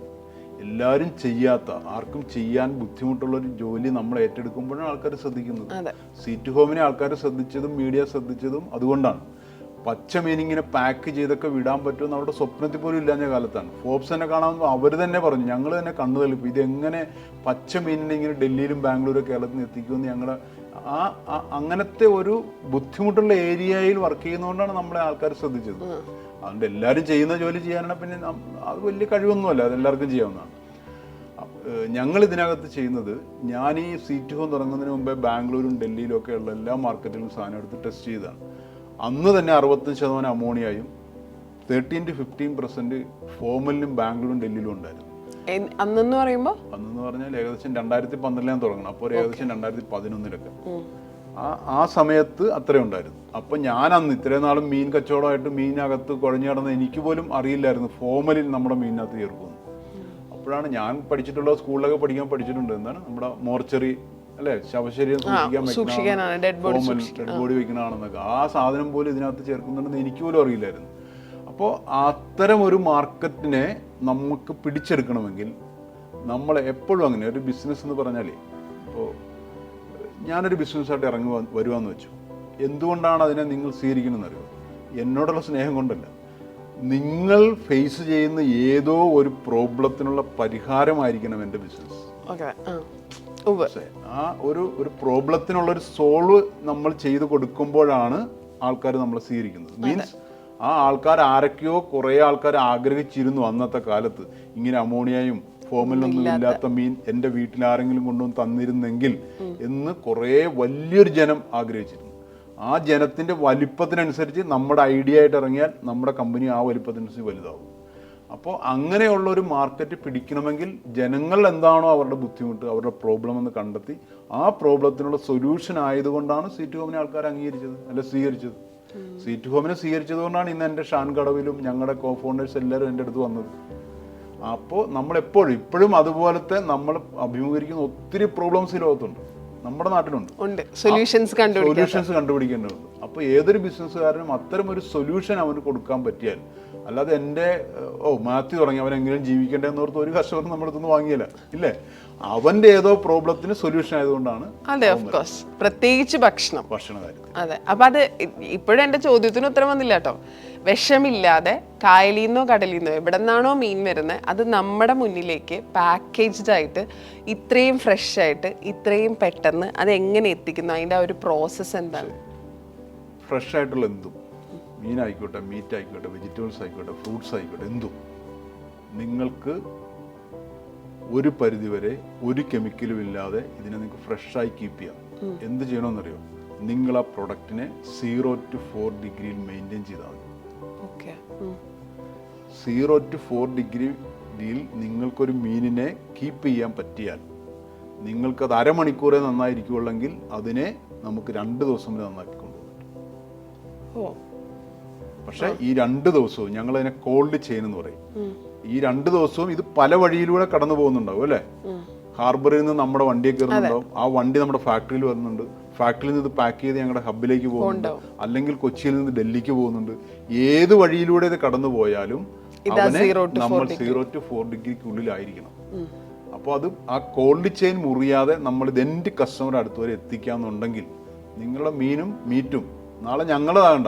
എല്ലാവരും ചെയ്യാത്ത ആർക്കും ചെയ്യാൻ ബുദ്ധിമുട്ടുള്ള ഒരു ജോലി നമ്മൾ ഏറ്റെടുക്കുമ്പോഴാണ് ആൾക്കാർ ശ്രദ്ധിക്കുന്നത്. സീറ്റ് ഹോമിനെ ആൾക്കാർ ശ്രദ്ധിച്ചതും മീഡിയ ശ്രദ്ധിച്ചതും അതുകൊണ്ടാണ്. പച്ച മീനിങ്ങിനെ പാക്ക് ചെയ്തൊക്കെ വിടാൻ പറ്റുമെന്ന് അവരുടെ സ്വപ്നത്തിൽ പോലും ഇല്ലാഞ്ഞ കാലത്താണ്. ഫോബ്സ് തന്നെ കാണാമെന്ന് അവർ തന്നെ പറഞ്ഞു. ഞങ്ങൾ തന്നെ കണ്ണു ഇത് ഇതെങ്ങനെ പച്ച മീനിനെ ഇങ്ങനെ ഡൽഹിയിലും ബാംഗ്ലൂരും കേരളത്തിൽ നിന്ന് എത്തിക്കുമെന്ന് ഞങ്ങൾ ആ ആ- അങ്ങനത്തെ ഒരു ബുദ്ധിമുട്ടുള്ള ഏരിയയിൽ വർക്ക് ചെയ്യുന്നതുകൊണ്ടാണ് നമ്മളെ ആൾക്കാർ ശ്രദ്ധിച്ചത്. അതുകൊണ്ട് എല്ലാവരും ചെയ്യുന്ന ജോലി ചെയ്യാനാണ് പിന്നെ അത് വലിയ കഴിവൊന്നുമല്ല അതെല്ലാവർക്കും ചെയ്യാവുന്നതാണ്. ഞങ്ങൾ ഇതിനകത്ത് ചെയ്യുന്നത് ഞാൻ ഈ സീറ്റ് ഹോം തുടങ്ങുന്നതിന് മുമ്പേ ബാംഗ്ലൂരും ഡൽഹിയിലും ഒക്കെ ഉള്ള എല്ലാ മാർക്കറ്റിലും സാധനം എടുത്ത് ടെസ്റ്റ് ചെയ്തതാണ്. അന്ന് തന്നെ അറുപത്തഞ്ച് ശതമാനം അമോണിയായും തേർട്ടീൻ ടു ഫിഫ്റ്റീൻ പെർസെന്റ് ഫോമലിനും ബാംഗ്ലൂരും ഡൽഹിയിലും ഉണ്ടായിരുന്നു. അന്നെന്ന് പറയുമ്പോ? അന്നെന്ന് പറഞ്ഞാൽ ഏകദേശം രണ്ടായിരത്തി പന്ത്രണ്ടിലാണ് തുടങ്ങണം. അപ്പോൾ ഏകദേശം രണ്ടായിരത്തി പതിനൊന്നിലൊക്കെ. ആ ആ സമയത്ത് അത്രേ ഉണ്ടായിരുന്നു. അപ്പം ഞാൻ അന്ന് ഇത്രയും നാളും മീൻ കച്ചവടമായിട്ട് മീനകത്ത് കുഴഞ്ഞു കിടന്ന് എനിക്ക് പോലും അറിയില്ലായിരുന്നു ഫോമലിൽ നമ്മുടെ മീനിനകത്ത് ചേർക്കുന്നു അപ്പോഴാണ് ഞാൻ പഠിച്ചിട്ടുള്ള സ്കൂളിലൊക്കെ പഠിക്കാൻ പഠിച്ചിട്ടുണ്ട്. എന്താണ്? നമ്മുടെ മോർച്ചറി അല്ലെ? ശവശരീരം സൂക്ഷിക്കാൻ ഡെഡ് ബോഡി വെക്കണാണെന്നൊക്കെ ആ. സാധനം പോലും ഇതിനകത്ത് ചേർക്കുന്നുണ്ടെന്ന് എനിക്ക് പോലും അറിയില്ലായിരുന്നു. അപ്പോൾ അത്തരം ഒരു മാർക്കറ്റിനെ നമുക്ക് പിടിച്ചെടുക്കണമെങ്കിൽ നമ്മൾ എപ്പോഴും അങ്ങനെ ഒരു ബിസിനസ് എന്ന് പറഞ്ഞാലേ ഇപ്പോൾ ഞാനൊരു ബിസിനസ്സായിട്ട് ഇറങ്ങി വരുവാന്ന് വെച്ചു. എന്തുകൊണ്ടാണ് അതിനെ നിങ്ങൾ സ്വീകരിക്കണമെന്ന് അറിയോ എന്നോടുള്ള സ്നേഹം കൊണ്ടല്ല. നിങ്ങൾ ഫേസ് ചെയ്യുന്ന ഏതോ ഒരു പ്രോബ്ലത്തിനുള്ള പരിഹാരമായിരിക്കണം എന്റെ ബിസിനസ്. ആ. ഒരു ഒരു പ്രോബ്ലത്തിനുള്ള ഒരു സോൾവ് നമ്മൾ ചെയ്ത് കൊടുക്കുമ്പോഴാണ് ആൾക്കാർ നമ്മളെ സ്വീകരിക്കുന്നത്. മീൻസ് ആ ആൾക്കാർ ആരൊക്കെയോ കുറേ ആൾക്കാർ ആഗ്രഹിച്ചിരുന്നു അന്നത്തെ കാലത്ത്. ഇങ്ങനെ അമോണിയയും ഫോമിലൊന്നും ഇല്ലാത്ത മീൻ എന്റെ വീട്ടിൽ ആരെങ്കിലും കൊണ്ടുവന്ന് തന്നിരുന്നെങ്കിൽ എന്ന് കുറേ വലിയൊരു ജനം ആഗ്രഹിച്ചിരുന്നു. ആ ജനത്തിന്റെ വലിപ്പത്തിനനുസരിച്ച് നമ്മുടെ ഐഡിയ ആയിട്ട് ഇറങ്ങിയാൽ നമ്മുടെ കമ്പനി ആ വലിപ്പത്തിനനുസരിച്ച് വലുതാവും. അപ്പോൾ അങ്ങനെയുള്ള ഒരു മാർക്കറ്റ് പിടിക്കണമെങ്കിൽ ജനങ്ങൾ എന്താണോ അവരുടെ ബുദ്ധിമുട്ട് അവരുടെ പ്രോബ്ലം എന്ന് കണ്ടെത്തി ആ പ്രോബ്ലത്തിനുള്ള സൊല്യൂഷൻ ആയതുകൊണ്ടാണ് സീറ്റ് ഹോമിനെ ആൾക്കാർ അംഗീകരിച്ചത് അല്ല സ്വീകരിച്ചത്. സീറ്റ് ഹോമിനെ സ്വീകരിച്ചത് കൊണ്ടാണ് ഇന്ന് എന്റെ ഷാൻ കടവിലും ഞങ്ങളുടെ കോ ഫൗണ്ടേഴ്സ് എല്ലാവരും എന്റെ അടുത്ത് വന്നത്. അപ്പോൾ നമ്മളെപ്പോഴും ഇപ്പോഴും അതുപോലത്തെ നമ്മൾ അഭിമുഖീകരിക്കുന്ന ഒത്തിരി പ്രോബ്ലംസ് ലോകത്തുണ്ട്. നമ്മുടെ നാട്ടിലുണ്ട്. ഉണ്ട്. സൊല്യൂഷൻസ് സൊല്യൂഷൻസ് കണ്ടുപിടിക്കേണ്ടതുണ്ട്. അപ്പോൾ ഏതൊരു ബിസിനസ്സുകാരനും അത്തരം ഒരു സൊല്യൂഷൻ അവന് കൊടുക്കാൻ പറ്റിയാൽ അല്ലാതെ എന്റെ ഓ മാത്യു തുടങ്ങി അവനെങ്ങനെയും ജീവിക്കേണ്ടതെന്ന് ജീവിക്കണ്ടേ എന്നോർത്ത് ഒരു കർഷകരും നമ്മുടെ അടുത്തുനിന്ന് വാങ്ങിയില്ല. ഇല്ലേ? അവന്റെ ഏതോ പ്രോബ്ലത്തിന് സൊല്യൂഷൻ ആയതുകൊണ്ടാണ് അതെ ഓഫ് കോഴ്സ് പ്രത്യേകിച്ച് ഭക്ഷണം. ഭക്ഷണ കാര്യത്തിൽ അതെ. അപ്പൊ അത് ഇപ്പോഴും എന്റെ ചോദ്യത്തിന് ഉത്തരം വന്നില്ല കേട്ടോ. വിഷമില്ലാതെ കായലിൽ നിന്നോ കടലിൽ നിന്നോ എവിടെ നിന്നാണോ മീൻ വരുന്നത് അത് നമ്മുടെ മുന്നിലേക്ക് പാക്കേജ്ഡ് ആയിട്ട് ഇത്രയും ഫ്രഷ് ആയിട്ട് ഇത്രയും പെട്ടെന്ന് അത് എങ്ങനെ എത്തിക്കുന്നു? അതിന്റെ ആ ഒരു പ്രോസസ്സ് എന്താണ്? ഫ്രഷ് ആയിട്ടുള്ള എന്തും. മീനായിക്കോട്ടെ മീറ്റ് ആയിക്കോട്ടെ വെജിറ്റബിൾസ് ആയിക്കോട്ടെ ഫ്രൂട്ട്സ് ആയിക്കോട്ടെ എന്തും. നിങ്ങൾക്ക് ഒരു പരിധിവരെ ഒരു കെമിക്കലും ഇല്ലാതെ ഇതിനെ നിങ്ങൾക്ക് ഫ്രഷായി കീപ്പ് ചെയ്യാം. എന്ത് ചെയ്യണമെന്നറിയോ? നിങ്ങൾ ആ പ്രൊഡക്റ്റിനെ സീറോ ടു ഫോർ ഡിഗ്രിയിൽ മെയിന്റെയിൻ ചെയ്താൽ മതി. സീറോ ടു ഫോർ ഡിഗ്രിയിൽ നിങ്ങൾക്കൊരു മീനിനെ കീപ്പ് ചെയ്യാൻ പറ്റിയാൽ നിങ്ങൾക്കത് അരമണിക്കൂറേ നന്നായിരിക്കുള്ളെങ്കിൽ അതിനെ നമുക്ക് രണ്ട് ദിവസം വരെ നന്നാക്കി കൊണ്ടുപോകും പക്ഷെ ഈ രണ്ട് ദിവസവും ഞങ്ങൾ അതിനെ കോൾഡ് ചെയിൻ എന്ന് പറയും. ഈ രണ്ട് ദിവസവും ഇത് പല വഴിയിലൂടെ കടന്നു പോകുന്നുണ്ടാവും അല്ലേ ഹാർബറിൽ നിന്ന് നമ്മുടെ വണ്ടിയൊക്കെ കയറുന്നുണ്ടാവും ആ വണ്ടി നമ്മുടെ ഫാക്ടറിയിൽ വരുന്നുണ്ട്. ഫാക്ടറിയിൽ നിന്ന് ഇത് പാക്ക് ചെയ്ത് ഞങ്ങളുടെ ഹബിലേക്ക് പോകുന്നുണ്ട്. അല്ലെങ്കിൽ കൊച്ചിയിൽ നിന്ന് ഡൽഹിക്ക് പോകുന്നുണ്ട്. ഏത് വഴിയിലൂടെ ഇത് കടന്നു പോയാലും അവനെ നമ്മൾ സീറോ ടു ഫോർ ഡിഗ്രിക്കുള്ളിലായിരിക്കണം അപ്പോൾ അത് ആ കോൾഡ് ചെയിൻ മുറിയാതെ നമ്മൾ ഇത് എന്റെ കസ്റ്റമർ അടുത്ത് വരെ എത്തിക്കാന്നുണ്ടെങ്കിൽ നിങ്ങളുടെ മീനും മീറ്റും നാളെ ഞങ്ങളതാകണ്ട.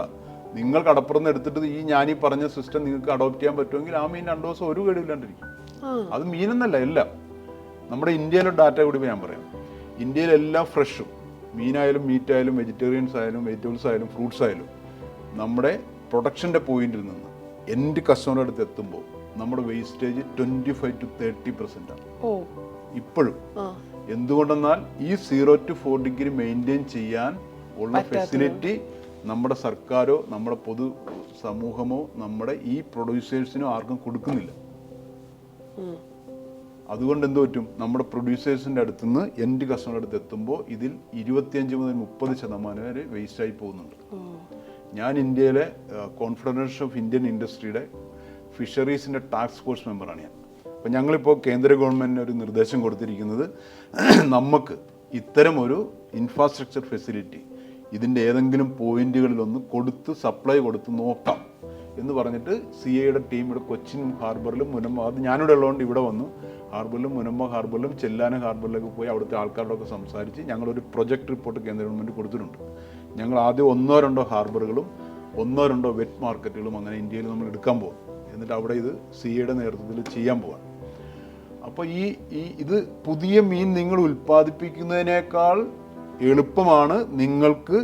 നിങ്ങൾ കടപ്പുറന്ന് എടുത്തിട്ട് ഈ ഞാൻ ഈ പറഞ്ഞ സിസ്റ്റം നിങ്ങൾക്ക് അഡോപ്റ്റ് ചെയ്യാൻ പറ്റുമെങ്കിൽ ആ മീൻ രണ്ടു ദിവസം ഒരു കേടില്ലാണ്ടിരിക്കും അത് മീനെന്നല്ല എല്ലാം. നമ്മുടെ ഇന്ത്യയിലെ ഡാറ്റ കൂടി ഞാൻ പറയാം. ഇന്ത്യയിലെല്ലാം ഫ്രഷും മീനായാലും മീറ്റ് ആയാലും വെജിറ്റേറിയൻസ് ആയാലും വെജിറ്റബിൾസ് ആയാലും ഫ്രൂട്ട്സ് ആയാലും നമ്മുടെ പ്രൊഡക്ഷന്റെ പോയിന്റിൽ നിന്ന് എന്റെ കസ്റ്റമറുടെ അടുത്ത് എത്തുമ്പോൾ നമ്മുടെ wastage twenty five to thirty percent ആണ്. ഓ. ഇപ്പോഴും. എന്തുകൊണ്ടെന്നാൽ ഈ zero to four degree maintain ചെയ്യാൻ ഉള്ള ഫെസിലിറ്റി നമ്മുടെ സർക്കാരോ നമ്മുടെ പൊതു സമൂഹമോ നമ്മുടെ ഈ പ്രൊഡ്യൂസേഴ്സിനോ ആർക്കും കൊടുക്കുന്നില്ല. അതുകൊണ്ട് എന്ത് പറ്റും? നമ്മുടെ പ്രൊഡ്യൂസേഴ്സിന്റെ അടുത്ത് നിന്ന് എന്റെ കസ്റ്റമറുടെ അടുത്ത് എത്തുമ്പോൾ ഇതിൽ ഇരുപത്തിയഞ്ച് മുതൽ മുപ്പത് ശതമാനം വരെ വേസ്റ്റായി പോകുന്നുണ്ട്. ഞാൻ ഇന്ത്യയിലെ കോൺഫെഡറേഷൻ ഓഫ് ഇന്ത്യൻ ഇൻഡസ്ട്രിയുടെ ഫിഷറീസിന്റെ ടാസ്ക് ഫോഴ്സ് മെമ്പറാണ് ഞാൻ. അപ്പം ഞങ്ങളിപ്പോൾ കേന്ദ്ര ഗവൺമെന്റിന് ഒരു നിർദ്ദേശം കൊടുത്തിരിക്കുന്നത് നമുക്ക് ഇത്തരം ഒരു ഇൻഫ്രാസ്ട്രക്ചർ ഫെസിലിറ്റി ഇതിന്റെ ഏതെങ്കിലും പോയിന്റുകളിലൊന്ന് കൊടുത്ത് സപ്ലൈ കൊടുത്ത് നോക്കാം. എന്ന് പറഞ്ഞിട്ട് സി എയുടെ ടീം ഇവിടെ കൊച്ചിനും ഹാർബറിലും മുനമ്പ അത് ഞാനിവിടെ ഉള്ളതുകൊണ്ട് ഇവിടെ വന്നു. ഹാർബറിലും മുനമ്പ ഹാർബറിലും ചെല്ലാനം ഹാർബറിലേക്ക് പോയി അവിടുത്തെ ആൾക്കാരോടൊക്കെ സംസാരിച്ച് ഞങ്ങളൊരു പ്രൊജക്ട് റിപ്പോർട്ട് കേന്ദ്ര ഗവൺമെന്റ് കൊടുത്തിട്ടുണ്ട്. ഞങ്ങൾ ആദ്യം ഒന്നോ രണ്ടോ ഹാർബറുകളും ഒന്നോ രണ്ടോ വെറ്റ് മാർക്കറ്റുകളും അങ്ങനെ ഇന്ത്യയിൽ നമ്മൾ എടുക്കാൻ പോകും. എന്നിട്ട് അവിടെ ഇത് സി എയുടെ നേതൃത്വത്തിൽ ചെയ്യാൻ പോവാണ് അപ്പോൾ ഈ ഈ ഇത് പുതിയ മീൻ നിങ്ങൾ ഉൽപ്പാദിപ്പിക്കുന്നതിനേക്കാൾ എളുപ്പമാണ് നിങ്ങൾക്ക്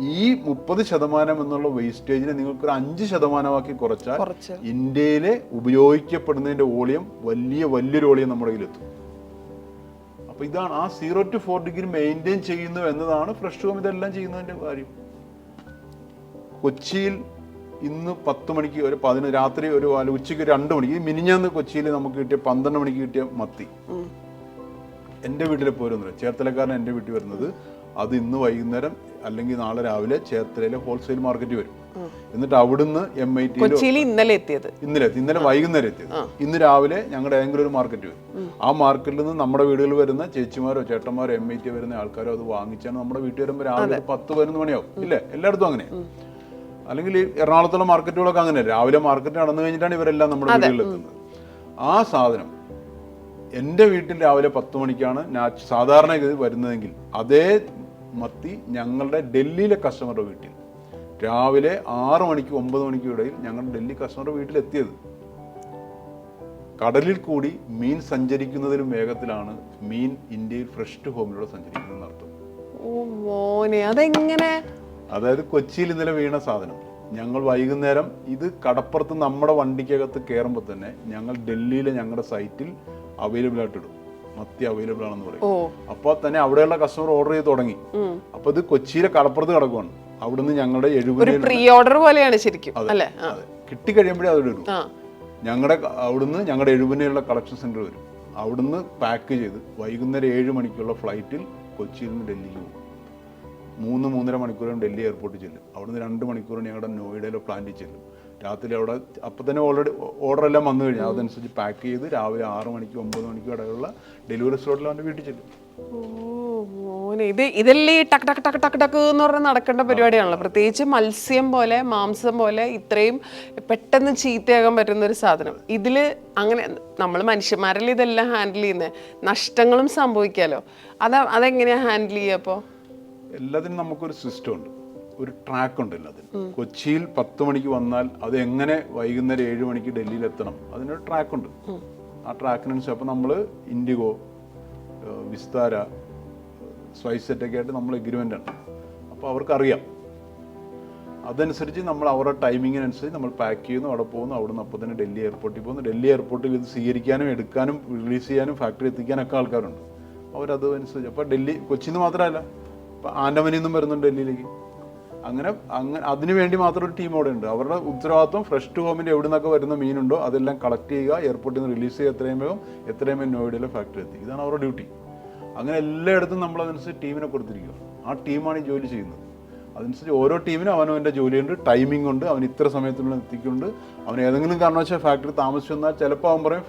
ഈ മുപ്പത് ശതമാനം എന്നുള്ള വേസ്റ്റേജിനെ നിങ്ങൾക്ക് ഒരു അഞ്ച് ശതമാനമാക്കി കുറച്ചാൽ കുറച്ച്. ഇന്ത്യയിലെ ഉപയോഗിക്കപ്പെടുന്നതിന്റെ വോളിയം വലിയ വലിയൊരു വോളിയം നമ്മുടെ കയ്യിലെത്തും. അപ്പൊ ഇതാണ് ആ zero to four degree maintain ചെയ്യുന്നു എന്നതാണ് ഫ്രഷ് ഹോം ഇതെല്ലാം ചെയ്യുന്നതിന്റെ കാര്യം. കൊച്ചിയിൽ ഇന്ന് പത്ത് മണിക്ക് ഒരു പതിനൊന്ന് രാത്രി ഒരു അല്ല ഉച്ചയ്ക്ക് രണ്ട് മണിക്ക് മിനിഞ്ഞാന്ന് കൊച്ചിയിൽ നമുക്ക് കിട്ടിയ പന്ത്രണ്ട് മണിക്ക് കിട്ടിയ മത്തി. എന്റെ എന്റെ വീട്ടിലെ പോരുന്നില്ല ചേർത്തലക്കാരൻ എന്റെ വീട്ടിൽ വരുന്നത്. അത് ഇന്ന് വൈകുന്നേരം അല്ലെങ്കിൽ നാളെ രാവിലെ ചേർത്തലയിലെ ഹോൾസെയിൽ മാർക്കറ്റ് വരും. എന്നിട്ട് അവിടുന്ന് എം ഐ ടി ഇന്നലെ എത്തിയത്. ഇന്നലെ എത്തി. ഇന്നലെ വൈകുന്നേരം എത്തിയത്. ഇന്ന് രാവിലെ ഞങ്ങളുടെ ഏതെങ്കിലും ഒരു മാർക്കറ്റ് വരും. ആ മാർക്കറ്റിൽ നിന്ന് നമ്മുടെ വീടുകളിൽ വരുന്ന ചേച്ചിമാരോ ചേട്ടന്മാരോ എം ഐ ടി വരുന്ന ആൾക്കാരോ അത് വാങ്ങിച്ചാണ് നമ്മുടെ വീട്ടിൽ വരുമ്പോൾ രാവിലെ പത്ത് പതിനൊന്ന് മണിയാവും. ഇല്ലേ? എല്ലായിടത്തും അങ്ങനെ. അല്ലെങ്കിൽ എറണാകുളത്തുള്ള മാർക്കറ്റുകളൊക്കെ അങ്ങനെ രാവിലെ മാർക്കറ്റ് നടന്നു കഴിഞ്ഞിട്ടാണ് ഇവരെല്ലാം നമ്മുടെ വീടുകളിൽ എത്തുന്നത്. ആ സാധനം എന്റെ വീട്ടിൽ രാവിലെ പത്ത് മണിക്കാണ് സാധാരണ ഇത് വരുന്നതെങ്കിൽ അതേ മത്തി ഞങ്ങളുടെ ഡൽഹിയിലെ കസ്റ്റമറുടെ വീട്ടിൽ. രാവിലെ ആറ് മണിക്ക് ഒമ്പത് മണിക്കും ഇടയിൽ ഞങ്ങൾ ഡൽഹി കസ്റ്റമറുടെ വീട്ടിലെത്തിയത് കടലിൽ കൂടി മീൻ സഞ്ചരിക്കുന്നതിലും വേഗത്തിലാണ് മീൻ ഇന്ത്യയിൽ ഫ്രഷ് ടു ഹോമിലൂടെ സഞ്ചരിക്കുന്നത് അർത്ഥം മോനെ അതെങ്ങനെ? അതായത് കൊച്ചിയിൽ ഇന്നലെ വീണ സാധനം. ഞങ്ങൾ വൈകുന്നേരം ഇത് കടപ്പുറത്ത് നമ്മുടെ വണ്ടിക്കകത്ത് കയറുമ്പോൾ തന്നെ ഞങ്ങൾ ഡൽഹിയിലെ ഞങ്ങളുടെ സൈറ്റിൽ അവൈലബിൾ ആയിട്ട് ഇടും മത്തി അവൈലബിൾ ആണെന്ന് പറയും. അപ്പൊ അപ്പോൾ തന്നെ അവിടെയുള്ള കസ്റ്റമർ ഓർഡർ ചെയ്ത് തുടങ്ങി. അപ്പൊ അപ്പോൾ ഇത് കൊച്ചിയിലെ കടപ്പുറത്ത് കിടക്കുവാണ്. അവിടുന്ന് ഞങ്ങളുടെ എഴുപത് പ്രീ ഓർഡർ പോലെയാണ് ശരിക്കും അതെ ആ. കിട്ടിക്കഴിയുമ്പോഴേ അവിടെ വരും ഞങ്ങളുടെ അവിടുന്ന് ഞങ്ങളുടെ എഴുപതിനുള്ള കളക്ഷൻ സെന്റർ വരും. അവിടുന്ന് പാക്ക് ചെയ്ത് വൈകുന്നേരം ഏഴ് മണിക്കുള്ള ഫ്ലൈറ്റിൽ കൊച്ചിയിൽ നിന്ന് ഡൽഹിക്ക് പോകും. മൂന്ന് മൂന്നര മണിക്കൂറും ഡൽഹി എയർപോർട്ടിൽ ചെല്ലും. അവിടുന്ന് രണ്ട് മണിക്കൂറും ഞങ്ങളുടെ നോയിഡയിലെ പ്ലാന്റിൽ ചെല്ലും. രാത്രി അവിടെ അപ്പം തന്നെ ഓൾറെഡി ഓർഡർ എല്ലാം വന്നു കഴിഞ്ഞാൽ അതനുസരിച്ച് പാക്ക് ചെയ്ത് രാവിലെ ആറ് മണിക്ക് ഒമ്പത് മണിക്ക് ഇടയിലുള്ള ഡെലിവറി സ്ലോട്ടിൽ അവന്റെ വീട്ടിൽ ചെല്ലും. ഇത് ഇതല്ലേ ടക്ക് ടക്ക് ടക്ക് ടക്ക് ടക്ക് എന്ന് പറഞ്ഞ് നടക്കേണ്ട പരിപാടിയാണല്ലോ. പ്രത്യേകിച്ച് മത്സ്യം പോലെ മാംസം പോലെ ഇത്രയും പെട്ടെന്ന് ചീത്തയാകാൻ പറ്റുന്ന ഒരു സാധനം. ഇതിൽ അങ്ങനെ നമ്മൾ മനുഷ്യന്മാരല്ലേ ഇതെല്ലാം ഹാൻഡിൽ ചെയ്യുന്നത് നഷ്ടങ്ങളും സംഭവിക്കാലോ? അതാ അതെങ്ങനെയാ ഹാൻഡിൽ ചെയ്യുക അപ്പോൾ എല്ലാത്തിനും നമുക്കൊരു സിസ്റ്റം ഉണ്ട്. ഒരു ട്രാക്ക് ഉണ്ട് അതിൽ കൊച്ചിയിൽ പത്ത് മണിക്ക് വന്നാൽ അത് എങ്ങനെ വൈകുന്നേരം ഏഴ് മണിക്ക് ഡൽഹിയിൽ എത്തണം? അതിനൊരു ട്രാക്ക് ഉണ്ട്. ആ ട്രാക്കിനനുസരിച്ച് അപ്പോൾ നമ്മൾ ഇൻഡിഗോ വിസ്താര സ്വൈസെറ്റൊക്കെ ആയിട്ട് നമ്മൾ എഗ്രിമെന്റ് ആണ്. അപ്പോൾ അവർക്കറിയാം. അതനുസരിച്ച് നമ്മൾ അവരുടെ ടൈമിങ്ങിനനുസരിച്ച് നമ്മൾ പാക്ക് ചെയ്യുന്നു അവിടെ പോകുന്നു അവിടെ നിന്ന് അപ്പോൾ തന്നെ ഡൽഹി എയർപോർട്ടിൽ പോകുന്നു. ഡൽഹി എയർപോർട്ടിൽ ഇത് സ്വീകരിക്കാനും എടുക്കാനും റിലീസ് ചെയ്യാനും ഫാക്ടറി എത്തിക്കാനൊക്കെ ആൾക്കാരുണ്ട്. അവരത് അനുസരിച്ച് അപ്പോൾ ഡൽഹി കൊച്ചിയിൽ നിന്ന് മാത്രമല്ല ഇപ്പം ആൻഡമനിന്നും നിന്നും വരുന്നുണ്ട് ഡൽഹിയിലേക്ക്. അങ്ങനെ അങ്ങനെ അതിനു വേണ്ടി മാത്രം ഒരു ടീം അവിടെ ഉണ്ട്. അവരുടെ ഉത്തരവാദിത്വം ഫ്രഷ് ടു ഹോമിന്റെ എവിടെ നിന്നൊക്കെ വരുന്ന മീനുണ്ടോ അതെല്ലാം കളക്ട് ചെയ്യുക എയർപോർട്ടിൽ നിന്ന് റിലീസ് ചെയ്യുക എത്രയും വേഗം എത്രയും വേഗം നോയിഡയിലെ ഫാക്ടറി എത്തി. ഇതാണ് അവരുടെ ഡ്യൂട്ടി അങ്ങനെ എല്ലായിടത്തും നമ്മൾ അതനുസരിച്ച് ടീമിനെ കൊടുത്തിരിക്കുക. ആ ടീമാണ് ഈ ജോലി ചെയ്യുന്നത്. അതനുസരിച്ച് ഓരോ ടീമിനും അവനവന്റെ ജോലിയുണ്ട് ടൈമിംഗ് ഉണ്ട് അവൻ ഇത്ര സമയത്തിനുള്ളിൽ എത്തിക്കുന്നുണ്ട്. അവൻ ഏതെങ്കിലും കാരണവശാൽ ഫാക്ടറി താമസിച്ചു വന്നാൽ ചിലപ്പോൾ അവൻ പറയും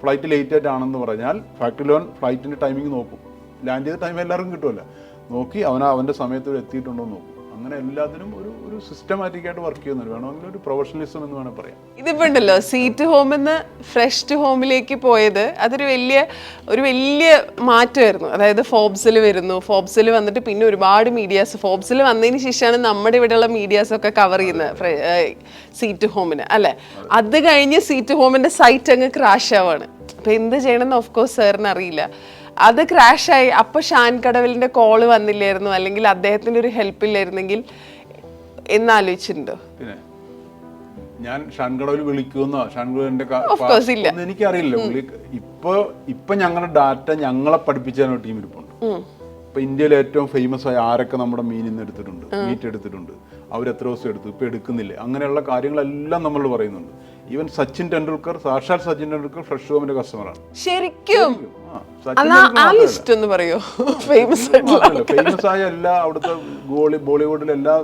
ഫ്ലൈറ്റ് ലേറ്റ് ആയിട്ടാണെന്ന് പറഞ്ഞാൽ ഫാക്ടറിയിൽ അവൻ ഫ്ലൈറ്റിന്റെ ടൈമിംഗ് നോക്കും. ലാൻഡ് ചെയ്ത ടൈം എല്ലാവർക്കും കിട്ടുമല്ലോ. നോക്കി അവൻ അവന്റെ സമയത്ത് എത്തിയിട്ടുണ്ടോ എന്ന് നോക്കും. അങ്ങനെ എല്ലാത്തിനും ഒരു ഒരു സിസ്റ്റമാറ്റിക് ആയിട്ട് വർക്ക് ചെയ്യുന്നവർ വേണമെങ്കിൽ ഒരു പ്രൊഫഷണലിസം എന്ന് വേണമെങ്കിൽ പറയാം. ഇതിപ്പോ ഉണ്ടല്ലോ സീറ്റ് ഹോമിൽ നിന്ന് ഫ്രഷ് ടു ഹോമിലേക്ക് പോയത് അതൊരു വലിയ ഒരു വലിയ മാറ്റമായിരുന്നു. അതായത് ഫോബ്സിൽ വരുന്നു ഫോബ്സിൽ വന്നിട്ട് പിന്നെ ഒരുപാട് മീഡിയാസ് ഫോബ്സിൽ വന്നതിന് ശേഷമാണ് നമ്മുടെ ഇവിടെയുള്ള മീഡിയാസ് ഒക്കെ കവർ ചെയ്യുന്നത് സീറ്റ് ഹോമിന് അല്ലെ? അത് കഴിഞ്ഞ് സീറ്റ് ഹോമിന്റെ സൈറ്റ് അങ്ങ് ക്രാഷ് ആവാണ്. അപ്പൊ എന്ത് ചെയ്യണമെന്ന് ഓഫ് കോഴ്സ് സാറിന് അറിയില്ല. അത് ക്രാഷായി അപ്പൊ ഷാൻ കടവലിന്റെ കോൾ വന്നില്ലായിരുന്നു. അല്ലെങ്കിൽ അദ്ദേഹത്തിന്റെ ഒരു ഹെൽപ്പ് ഇല്ലായിരുന്നെങ്കിൽ എന്നാലോചിച്ചിട്ടുണ്ടോ? പിന്നെ ഞാൻ ഷാൻകടവിൽ വിളിക്കുമെന്നോ? ഷാൻകടവിന്റെ. എനിക്കറിയില്ല. പുള്ളി ഇപ്പൊ ഇപ്പൊ ഞങ്ങളുടെ ഡാറ്റ ഞങ്ങളെ പഠിപ്പിച്ചാൽ ടീം ഇരിപ്പുണ്ട്. ഇപ്പൊ ഇന്ത്യയിലെ ഏറ്റവും ഫേമസ് ആയ ആരൊക്കെ നമ്മുടെ മീൻ ഇന്ന് എടുത്തിട്ടുണ്ട് മീറ്റ് എടുത്തിട്ടുണ്ട്. അവർ എത്ര ദിവസം എടുത്തു? ഇപ്പൊ എടുക്കുന്നില്ല. അങ്ങനെയുള്ള കാര്യങ്ങളെല്ലാം നമ്മൾ പറയുന്നുണ്ട്. ഈവൻ സച്ചിൻ ടെണ്ടുൽക്കർ സാക്ഷാൽ സച്ചിൻ ടെണ്ടുൽക്കർ ഫ്രഷ് ഹോമിന്റെ കസ്റ്റമറാണ് ശരിക്കും. എന്നാ ആ ലിസ്റ്റ് ഒന്ന് പറയോ. ഫേമസ് ആയിട്ടുള്ള ഫേമസ് ആയ എല്ലാ അവിടുത്തെ ബോളി ബോളിവുഡിലെ എല്ലാ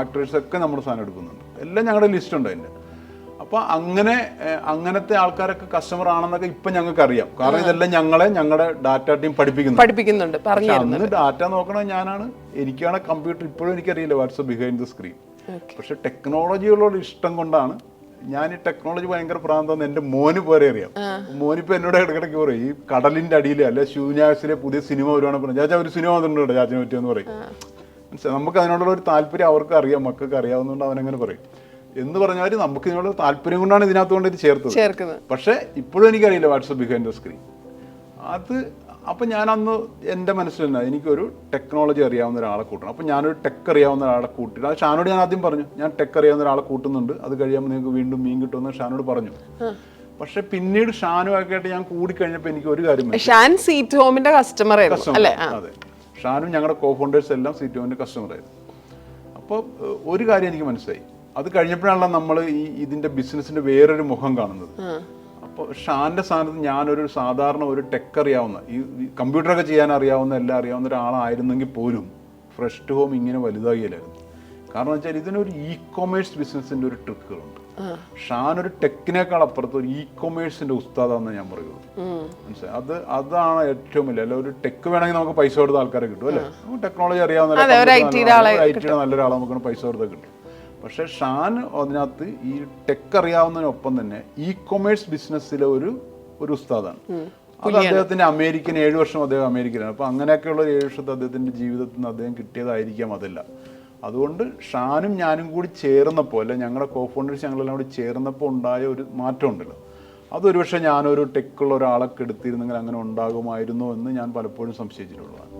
ആക്ടേഴ്സ് ഒക്കെ നമ്മുടെ സാധനം എടുക്കുന്നുണ്ട്. എല്ലാം ഞങ്ങളുടെ ലിസ്റ്റ് ഉണ്ട് അതിന്റെ അപ്പൊ അങ്ങനെ അങ്ങനത്തെ ആൾക്കാരൊക്കെ കസ്റ്റമർ ആണെന്നൊക്കെ ഇപ്പൊ ഞങ്ങൾക്ക് അറിയാം കാരണം ഇതെല്ലാം ഞങ്ങളെ ഞങ്ങളുടെ ഡാറ്റ ടീം പഠിപ്പിക്കുന്നു പഠിപ്പിക്കുന്നുണ്ട് പറഞ്ഞു അന്ന് ഡാറ്റ നോക്കണത് ഞാനാണ്. എനിക്കാണ് കമ്പ്യൂട്ടർ ഇപ്പോഴും എനിക്കറിയില്ല വാട്സപ്പ് ബിഹൈൻഡ് ദ സ്ക്രീൻ. പക്ഷെ ടെക്നോളജികളോട് ഇഷ്ടം കൊണ്ടാണ് ഞാൻ ഈ ടെക്നോളജി ഭയങ്കര പ്രാന്തം എന്റെ മോന് പോലെ അറിയാം. മോനിപ്പോ എന്നോട് ഇടക്കിടക്ക് പറയും ഈ കടലിന്റെ അടിയിൽ അല്ലെ ശൂന്യാസിലെ പുതിയ സിനിമ വരുവാണ് പറഞ്ഞു. ചാച്ച ഒരു സിനിമ വന്നിട്ടുണ്ട് ചാച്ചനെ പറ്റിയെന്ന് പറയും. മനസ്സിലായി? നമുക്ക് അതിനോടുള്ള ഒരു താല്പര്യം അവർക്ക് അറിയാം മക്കൾക്ക് അറിയാവുന്നതുകൊണ്ട് അവനങ്ങനെ പറയും. എന്ന് പറഞ്ഞാൽ നമുക്ക് ഇതിനോട് താല്പര്യം കൊണ്ടാണ് ഇതിനകത്ത് കൊണ്ട് ഇത് ചേർത്തത്. പക്ഷെ പക്ഷേ ഇപ്പോഴും എനിക്കറിയില്ല വാട്സപ്പ് ബിഹൈൻഡ് ദ സ്ക്രീൻ. അത് അപ്പം ഞാനന്ന് എന്റെ മനസ്സിൽ തന്നെ എനിക്കൊരു ടെക്നോളജി അറിയാവുന്ന ഒരാളെ കൂട്ടണം. അപ്പം ഞാനൊരു ടെക് അറിയാവുന്ന ഒരാളെ കൂട്ടിയിട്ട് അത് ഷാനോട് ഞാൻ ആദ്യം പറഞ്ഞു. ഞാൻ ടെക് അറിയാവുന്ന ഒരാളെ കൂട്ടുന്നുണ്ട്. അത് കഴിയുമ്പോൾ നിങ്ങൾക്ക് വീണ്ടും മീൻ കിട്ടുമെന്ന് ഷാനോട് പറഞ്ഞു. പക്ഷെ പിന്നീട് ഷാനുമൊക്കെ ആയിട്ട് ഞാൻ കൂടിക്കഴിഞ്ഞപ്പോൾ എനിക്ക് ഒരു കാര്യം. ഷാൻ സീറ്റ് ഹോമിന്റെ കസ്റ്റമർ. അല്ലെ? അതെ. ഷാനും ഞങ്ങളുടെ കോ ഫൗണ്ടേഴ്സ് എല്ലാം സീറ്റോന്റെ കസ്റ്റമർ ആയിരുന്നു. അപ്പോൾ ഒരു കാര്യം എനിക്ക് മനസ്സിലായി. അത് കഴിഞ്ഞപ്പോഴാണല്ലോ നമ്മൾ ഈ ഇതിന്റെ ബിസിനസിന്റെ വേറൊരു മുഖം കാണുന്നത്. അപ്പോൾ ഷാന്റെ സ്ഥാനത്ത് ഞാനൊരു സാധാരണ ഒരു ടെക്ക് അറിയാവുന്ന ഈ കമ്പ്യൂട്ടറൊക്കെ ചെയ്യാൻ അറിയാവുന്ന എല്ലാം അറിയാവുന്ന ഒരാളായിരുന്നെങ്കിൽ പോലും ഫ്രഷ് ടു ഹോം ഇങ്ങനെ വലുതാകില്ലായിരുന്നു കാരണം വെച്ചാൽ ഇതിനൊരു ഇ കൊമേഴ്സ് ബിസിനസിന്റെ ഒരു ട്രിക്കുകളുണ്ട്. ഷാൻ ഒരു ടെക്കിനേക്കാൾ അപ്പുറത്ത് ഒരു ഇ കൊമേഴ്സിന്റെ ഉസ്താദാന്ന് ഞാൻ പറയുള്ളൂ. മനസ്സിലായി? അത് അതാണ് ഏറ്റവും വലിയ അല്ല ഒരു ടെക്ക് വേണമെങ്കിൽ നമുക്ക് പൈസ കൊടുത്ത ആൾക്കാരെ കിട്ടും അല്ലേ? ടെക്നോളജി അറിയാവുന്ന ഐ ടിയുടെ നല്ലൊരാളെ നമുക്ക് പൈസ കൊടുത്താൽ കിട്ടും. പക്ഷെ ഷാൻ അതിനകത്ത് ഈ ടെക് അറിയാവുന്നതിനൊപ്പം തന്നെ ഇ കൊമേഴ്സ് ബിസിനസ്സിലെ ഒരു ഒരു ഉസ്താദാണ്. അത് അദ്ദേഹത്തിന്റെ അമേരിക്കൻ ഏഴ് വർഷം അദ്ദേഹം അമേരിക്കയിലാണ്. അപ്പൊ അങ്ങനെയൊക്കെയുള്ള ഒരു ഏഴ് വർഷത്തെ അദ്ദേഹത്തിന്റെ ജീവിതത്തിൽ നിന്ന് അദ്ദേഹം കിട്ടിയതായിരിക്കാം അതല്ല. അതുകൊണ്ട് ഷാനും ഞാനും കൂടി ചേർന്നപ്പോൾ അല്ലെ ഞങ്ങളുടെ കോ ഫൗണ്ടേഴ്സ് ഞങ്ങളെല്ലാം കൂടി ചേർന്നപ്പോൾ ഉണ്ടായ ഒരു മാറ്റം ഉണ്ടല്ലോ അതൊരു പക്ഷേ ഞാനൊരു ടെക്കുള്ള ഒരാളൊക്കെ എടുത്തിരുന്നെങ്കിൽ അങ്ങനെ ഉണ്ടാകുമായിരുന്നോ എന്ന് ഞാൻ പലപ്പോഴും സംശയിച്ചിട്ടുള്ളതാണ്.